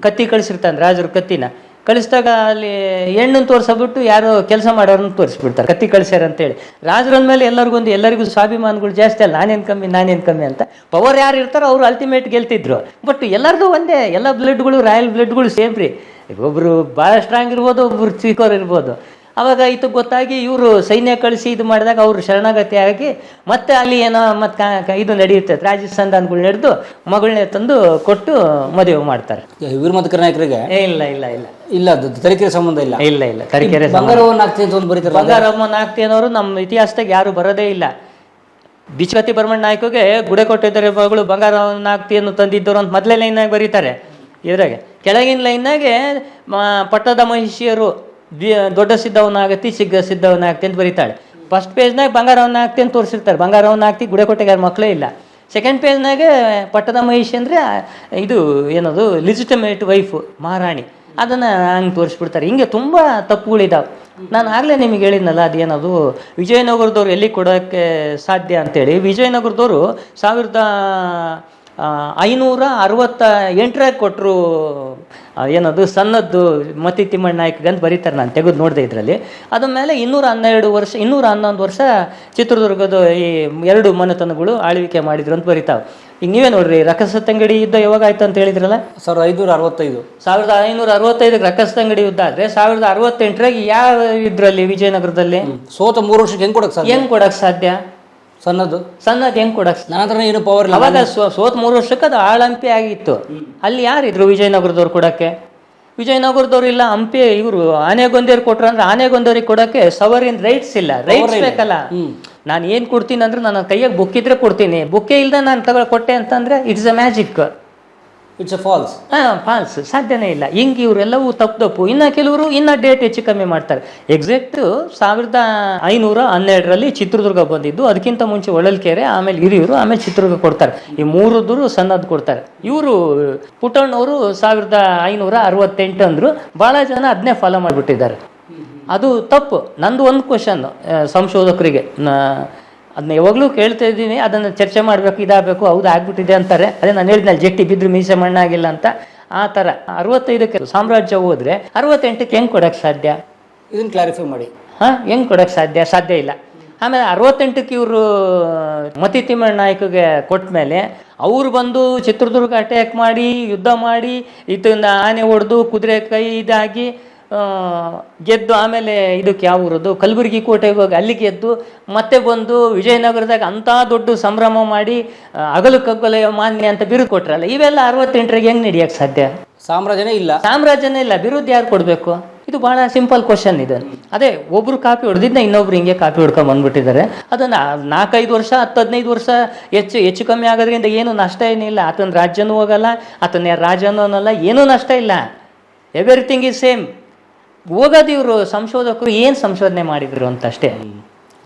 ಕತ್ತಿ ಕಳಿಸಿರ್ತಾನೆ ರಾಜರು ಕತ್ತಿನ. ಕಳಿಸಿದಾಗ ಅಲ್ಲಿ ಹೆಣ್ಣನ್ನು ತೋರಿಸ್ಬಿಟ್ಟು ಯಾರೋ ಕೆಲಸ ಮಾಡೋರನ್ನ ತೋರಿಸ್ಬಿಡ್ತಾರೆ. ಕತ್ತಿ ಕಳಿಸ್ಯಾರ ಅಂತೇಳಿ. ರಾಜರಂದ್ಮೇಲೆ ಎಲ್ಲರಿಗೊಂದು ಎಲ್ಲರಿಗೂ ಸ್ವಾಭಿಮಾನಗಳು ಜಾಸ್ತಿ ಅಲ್ಲ. ನಾನೇನು ಕಮ್ಮಿ ನಾನೇನು ಕಮ್ಮಿ ಅಂತ. ಪವರ್ ಯಾರು ಇರ್ತಾರೋ ಅವರು ಅಲ್ಟಿಮೇಟ್ ಗೆಲ್ತಿದ್ರು. ಬಟ್ ಎಲ್ಲರದು ಒಂದೇ. ಎಲ್ಲ ಬ್ಲಡ್ಗಳು ರಾಯಲ್ ಬ್ಲಡ್ಗಳು ಸೇಮ್ ರೀ. ಒಬ್ಬರು ಭಾಳ ಸ್ಟ್ರಾಂಗ್ ಇರ್ಬೋದು ಒಬ್ಬರು ಚಿಕ್ಕವ್ರು ಇರ್ಬೋದು. ಅವಾಗ ಇದು ಗೊತ್ತಾಗಿ ಇವರು ಸೈನ್ಯ ಕಳಿಸಿ ಇದು ಮಾಡಿದಾಗ ಅವರು ಶರಣಾಗತಿ ಆಗಿ ಮತ್ತೆ ಅಲ್ಲಿ ಏನೋ ಮತ್ತೆ ಇದು ನಡೆಯುತ್ತೆ. ರಾಜಸ್ಥಾನಗಳು ನಡೆದು ಮಗಳನ್ನೇ ತಂದು ಕೊಟ್ಟು ಮದುವೆ ಮಾಡ್ತಾರೆ. ಇವ್ರ ಮತ್ತು ಏ, ಇಲ್ಲ ಇಲ್ಲ ಇಲ್ಲ. ಇಲ್ಲ ಅದು ತರೀಕೆರೆ ಸಂಬಂಧ ಇಲ್ಲ. ಇಲ್ಲ ಇಲ್ಲ ತರೀಕೆರೆ ಸಂಬಂಧ. ಬಂಗಾರವನ್ನು ಆಗ್ತಿ ಅಂತ ಒಂದು ಬರೀತಾರೆ ಬಂಗಾರಮ್ಮನ ಆಗ್ತೇನವರು ನಮ್ಮ ಇತಿಹಾಸದಾಗ ಯಾರು ಬರೋದೇ ಇಲ್ಲ. ಬಿಚ್ಕತಿ ಬರ್ಮಣ್ಣ ನಾಯಕಗೆ ಕೊಟ್ಟಿದ್ದಾರೆ ಮಗಳು ಬಂಗಾರಮ್ಮನ ಆಗ್ತಿ ಅನ್ನು ತಂದಿದ್ದರು ಅಂತ ಮೊದಲೇ ಲೈನಾಗಿ ಬರೀತಾರೆ. ಇದ್ರಾಗೆ. ಕೆಳಗಿನ ಲೈನ್ನಾಗೆ ಆಗಿ ಪಟ್ಟದ ಮಹಿಷಿಯರು ದೊಡ್ಡ ಸಿದ್ಧವನ್ನ ಆಗತಿ ಸಿಗ್ಗ ಆಗ್ತಿ ಅಂತ ಬರೀತಾಳೆ. ಫಸ್ಟ್ ಪೇಜ್ನಾಗ ಬಂಗಾರವನ್ನ ಆಗ್ತಿ ಅಂತ ತೋರಿಸಿರ್ತಾರೆ. ಬಂಗಾರವನ್ನ ಆಗ್ತಿ ಗುಡೆಕೋಟೆಗಾರ ಮಕ್ಕಳೇ ಇಲ್ಲ. ಸೆಕೆಂಡ್ ಪೇಜ್ನಾಗ ಪಟ್ಟದ ಮಹಿಷಿ ಅಂದರೆ ಇದು ಏನದು ಲಿಜಿಟಮೇಟ್ ವೈಫು ಮಹಾರಾಣಿ. ಅದನ್ನು ಹಂಗೆ ತೋರಿಸ್ಬಿಡ್ತಾರೆ. ಹಿಂಗೆ ತುಂಬ ತಪ್ಪುಗಳಿದಾವೆ. ನಾನು ಆಗಲೇ ನಿಮಗೆ ಹೇಳಿದ್ನಲ್ಲ ಅದೇನದು ವಿಜಯನಗರದವ್ರು ಎಲ್ಲಿ ಕೊಡೋಕ್ಕೆ ಸಾಧ್ಯ ಅಂತೇಳಿ. ವಿಜಯನಗರದವರು ಸಾವಿರದ ಐನೂರ ಅರವತ್ತ ಎಂಟರಾಗ ಕೊಟ್ಟರು ಏನದು ಸಣ್ಣದ್ದು ಮತಿ ತಿಮ್ಮಣ್ಣ ನಾಯ್ಕ ಅಂತ ಬರೀತಾರೆ ನಾನು ತೆಗೆದು ನೋಡಿದೆ ಇದರಲ್ಲಿ. ಅದ ಮೇಲೆ ಇನ್ನೂರ ಹನ್ನೆರಡು ವರ್ಷ ಇನ್ನೂರ ಹನ್ನೊಂದು ವರ್ಷ ಚಿತ್ರದುರ್ಗದ ಈ ಎರಡು ಮನೆತನಗಳು ಆಳ್ವಿಕೆ ಮಾಡಿದ್ರು ಅಂತ ಬರೀತಾವೆ. ಈಗ ನೀವೇ ನೋಡ್ರಿ ರಕಸತ್ತಂಗಡಿ ಯುದ್ಧ ಯಾವಾಗ ಆಯ್ತು ಅಂತ ಹೇಳಿದ್ರಲ್ಲ? ಸಾವಿರದ ಐನೂರ ಅರವತ್ತೈದು. ಸಾವಿರದ ಐನೂರ ಅರವತ್ತೈದಕ್ಕೆ ರಕಸತ್ತಂಗಡಿ ಯುದ್ಧ ಆದರೆ ಸಾವಿರದ ಅರವತ್ತೆಂಟರಾಗ ಯಾವ ಇದ್ರಲ್ಲಿ ವಿಜಯನಗರದಲ್ಲಿ? ಸೋತ ಮೂರು ವರ್ಷಕ್ಕೆ ಹೆಂಗ್ ಕೊಡಕ್ಕೆ ಹೆಂಗೆ ಕೊಡಕ್ ಸಾಧ್ಯ? ಸಣ್ಣದು. ಸಣ್ಣದು ಹೆಂಗ್ ಕೊಡಕ್? ನನ್ನ ಹತ್ರ ಏನು ಪವರ್ ಇಲ್ಲ. ಅವಾಗ ಸೋತ್ ಮೂರು ವರ್ಷಕ್ಕೆ ಅದು ಆಳಂಪಿ ಆಗಿತ್ತು. ಅಲ್ಲಿ ಯಾರಿದ್ರು ವಿಜಯನಗರದವ್ರು ಕೊಡಕ್ಕೆ? ವಿಜಯನಗರದವ್ರು ಇಲ್ಲ ಹಂಪಿ ಇವರು ಆನೆಗೊಂದೇರ್ ಕೊಟ್ರು ಅಂದ್ರೆ ಆನೆಗೊಂದೇರಿಗೆ ಕೊಡಕ್ಕೆ ಸವರಿನ್ ರೈಟ್ಸ್ ಇಲ್ಲ. ರೈಟ್ಸ್ ಬೇಕಲ್ಲ? ನಾನು ಏನ್ ಕೊಡ್ತೀನಿ ಅಂದ್ರೆ ನನ್ನ ಕೈಯಾಗ ಬುಕ್ ಇದ್ರೆ ಕೊಡ್ತೀನಿ. ಬುಕ್ಕೇ ಇಲ್ಲದೆ ನಾನು ತಗೊಳ್ ಕೊಟ್ಟೆ ಅಂತಂದ್ರೆ it's a magic it's false ಹಾಂ ಫಾಲ್ಸ್ ಸಾಧ್ಯನೇ ಇಲ್ಲ. ಹಿಂಗೆ ಇವರೆಲ್ಲವೂ ತಪ್ಪು ತಪ್ಪು ಇನ್ನು ಕೆಲವರು ಇನ್ನು ಡೇಟ್ ಹೆಚ್ಚು ಕಮ್ಮಿ ಮಾಡ್ತಾರೆ. ಎಕ್ಸಾಕ್ಟ್ ಸಾವಿರದ ಐನೂರ ಹನ್ನೆರಡರಲ್ಲಿ ಚಿತ್ರದುರ್ಗ ಬಂದಿದ್ದು. ಅದಕ್ಕಿಂತ ಮುಂಚೆ ಹೊಳಲ್ಕೆರೆ, ಆಮೇಲೆ ಹಿರಿಯೂರು, ಆಮೇಲೆ ಚಿತ್ರದುರ್ಗ ಕೊಡ್ತಾರೆ. ಈ ಮೂರದ್ರು ಸನ್ನದ್ ಕೊಡ್ತಾರೆ. ಇವರು, ಪುಟ್ಟಣ್ಣವರು ಸಾವಿರದ ಐನೂರ ಅರವತ್ತೆಂಟು ಅಂದರು. ಭಾಳ ಜನ ಅದನ್ನೇ ಫಾಲೋ ಮಾಡಿಬಿಟ್ಟಿದ್ದಾರೆ. ಅದು ತಪ್ಪು. ನಂದು ಒಂದು ಕ್ವಶನ್ ಸಂಶೋಧಕರಿಗೆ. ಅದನ್ನ ಯಾವಾಗಲೂ ಕೇಳ್ತಾ ಇದ್ದೀನಿ ಅದನ್ನು ಚರ್ಚೆ ಮಾಡಬೇಕು ಇದಾಗಬೇಕು ಹೌದು ಆಗ್ಬಿಟ್ಟಿದೆ ಅಂತಾರೆ. ಅದೇ ನಾನು ಹೇಳಿದ್ನಲ್ಲ ಜಟ್ಟಿ ಬಿದ್ರು ಮೀಸೆ ಮಣ್ಣಾಗಿಲ್ಲ ಅಂತ. ಆ ಥರ ಅರವತ್ತೈದಕ್ಕೆ ಸಾಮ್ರಾಜ್ಯ ಹೋದರೆ ಅರವತ್ತೆಂಟಕ್ಕೆ ಹೆಂಗೆ ಕೊಡೋಕ್ಕೆ ಸಾಧ್ಯ? ಇದನ್ನು ಕ್ಲಾರಿಫೈ ಮಾಡಿ. ಹಾಂ ಹೆಂಗೆ ಕೊಡೋಕ್ಕೆ ಸಾಧ್ಯ? ಸಾಧ್ಯ ಇಲ್ಲ. ಆಮೇಲೆ ಅರವತ್ತೆಂಟಕ್ಕೆ ಇವರು ಮತಿ ತಿಮ್ಮಣ್ಣ ನಾಯಕಗೆ ಕೊಟ್ಟ ಮೇಲೆ ಅವ್ರು ಬಂದು ಚಿತ್ರದುರ್ಗ ಅಟ್ಯಾಕ್ ಮಾಡಿ ಯುದ್ಧ ಮಾಡಿ ಇದನ್ನ ಆನೆ ಹೊಡೆದು ಕುದುರೆ ಕೈ ಇದಾಗಿ ಗೆದ್ದು ಆಮೇಲೆ ಇದಕ್ಕೆ ಯಾವ ಊರದು? ಕಲಬುರಗಿ ಕೋಟೆಗೆ ಹೋಗಿ ಅಲ್ಲಿ ಗೆದ್ದು ಮತ್ತೆ ಬಂದು ವಿಜಯನಗರದಾಗ ಅಂಥ ದೊಡ್ಡ ಸಂಭ್ರಮ ಮಾಡಿ ಅಗಲು ಕಗ್ಗಲ ಮಾನ್ಯ ಅಂತ ಬಿರುದು ಕೊಟ್ರಲ್ಲ ಇವೆಲ್ಲ ಅರವತ್ತೆಂಟರಿಗೆ ಹೆಂಗೆ ನಡೆಯಕ್ಕೆ ಸಾಧ್ಯ? ಸಾಮ್ರಾಜ್ಯನೇ ಇಲ್ಲ. ಸಾಮ್ರಾಜ್ಯನೇ ಇಲ್ಲ ಬಿರುದು ಯಾರು ಕೊಡಬೇಕು? ಇದು ಬಹಳ ಸಿಂಪಲ್ ಕ್ವಶನ್ ಇದೆ. ಅದೇ ಒಬ್ರು ಕಾಪಿ ಹೊಡೆದಿದ್ದ ಇನ್ನೊಬ್ರು ಹಿಂಗೆ ಕಾಪಿ ಹೊಡ್ಕೊಂಡು ಬಂದ್ಬಿಟ್ಟಿದ್ದಾರೆ. ಅದನ್ನ ನಾಲ್ಕೈದು ವರ್ಷ ಹತ್ತು ಹದಿನೈದು ವರ್ಷ ಹೆಚ್ಚು ಹೆಚ್ಚು ಕಮ್ಮಿ ಆಗೋದ್ರಿಂದ ಏನು ನಷ್ಟ ಏನಿಲ್ಲ. ಆತನ ರಾಜ್ಯನೂ ಹೋಗಲ್ಲ ಆತನ ಯಾರು ರಾಜನೂ ಅನ್ನೋಲ್ಲ ಏನೂ ನಷ್ಟ ಇಲ್ಲ. ಎವ್ರಿಥಿಂಗ್ ಈಸ್ ಸೇಮ್ ಹೋಗೋದು ಇವರು ಸಂಶೋಧಕರು ಏನು ಸಂಶೋಧನೆ ಮಾಡಿದ್ರು ಅಂತ ಅಷ್ಟೇ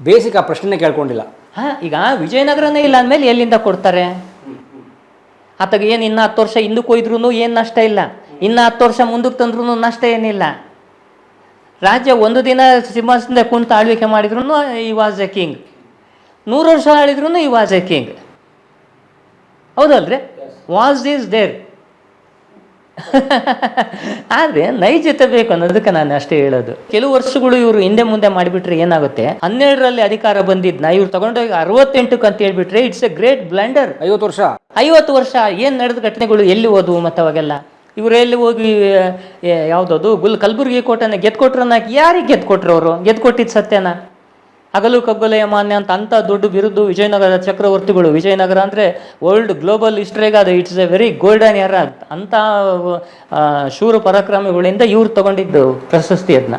ಬೇಸಿಕ್ ಆ ಪ್ರಶ್ನೆ ಕೇಳ್ಕೊಂಡಿಲ್ಲ. ಹಾಂ ಈಗ ವಿಜಯನಗರನೇ ಇಲ್ಲ ಅಂದಮೇಲೆ ಎಲ್ಲಿಂದ ಕೊಡ್ತಾರೆ? ಆತಗ ಏನು ಇನ್ನು ಹತ್ತು ವರ್ಷ ಹಿಂದಕ್ಕೆ ಹೋಯ್ದ್ರೂ ಏನು ನಷ್ಟ ಇಲ್ಲ? ಇನ್ನು ಹತ್ತು ವರ್ಷ ಮುಂದಕ್ಕೆ ತಂದ್ರೂ ನಷ್ಟ ಏನಿಲ್ಲ? ರಾಜ್ಯ ಒಂದು ದಿನ ಸಿಂಹಾಸನದ ಕುಂತ ಆಳ್ವಿಕೆ ಮಾಡಿದ್ರು ಈ ವಾಸ್ ಎ ಕಿಂಗ್. ನೂರು ವರ್ಷ ಆಳಿದ್ರು ಈ ವಾಸ್ ಎ ಕಿಂಗ್. ಹೌದಲ್ರಿ? Was is there. ಆದ್ರೆ ನೈಜತೆ ಬೇಕು ಅನ್ನೋದಕ್ಕೆ ನಾನು ಅಷ್ಟೇ ಹೇಳೋದು. ಕೆಲವು ವರ್ಷಗಳು ಇವರು ಹಿಂದೆ ಮುಂದೆ ಮಾಡಿಬಿಟ್ರೆ ಏನಾಗುತ್ತೆ? ಹನ್ನೆರಡರಲ್ಲಿ ಅಧಿಕಾರ ಬಂದಿದ್ನ ಇವ್ರು ತಗೊಂಡೋಗಿ ಅರವತ್ತೆಂಟಕ್ಕೆ ಅಂತ ಹೇಳ್ಬಿಟ್ರೆ ಇಟ್ಸ್ ಎ ಗ್ರೇಟ್ ಬ್ಲೆಂಡರ್ ಐವತ್ತು ವರ್ಷ? ಐವತ್ತು ವರ್ಷ ಏನು ನಡೆದ ಘಟನೆಗಳು ಎಲ್ಲಿ ಹೋದವು ಮತ್ತು ಅವಾಗೆಲ್ಲ? ಇವರು ಎಲ್ಲಿ ಹೋಗಿ ಯಾವ್ದದು ಗುಲ್ ಕಲ್ಬುರ್ಗಿ ಕೋಟೆನ ಗೆದ್ಕೊಟ್ರನ್ನ ಯಾರಿಗೆ ಗೆದ್ಕೊಟ್ರು ಅವರು? ಗೆದ್ಕೊಟ್ಟಿದ್ದು ಸತ್ಯನ? ಹಗಲು ಕಗ್ಗೊಲೆಯ ಮಾನ್ಯ ಅಂತ ಅಂಥ ದೊಡ್ಡ ಬಿರುದು ವಿಜಯನಗರ ಚಕ್ರವರ್ತಿಗಳು. ವಿಜಯನಗರ ಅಂದರೆ world global ಹಿಸ್ಟ್ರಿಗೆ it's a very golden era ಆ, ಶೂರ ಪರಾಕ್ರಮಿಗಳಿಂದ ಇವ್ರು ತಗೊಂಡಿದ್ದು ಪ್ರಶಸ್ತಿ ಅದನ್ನ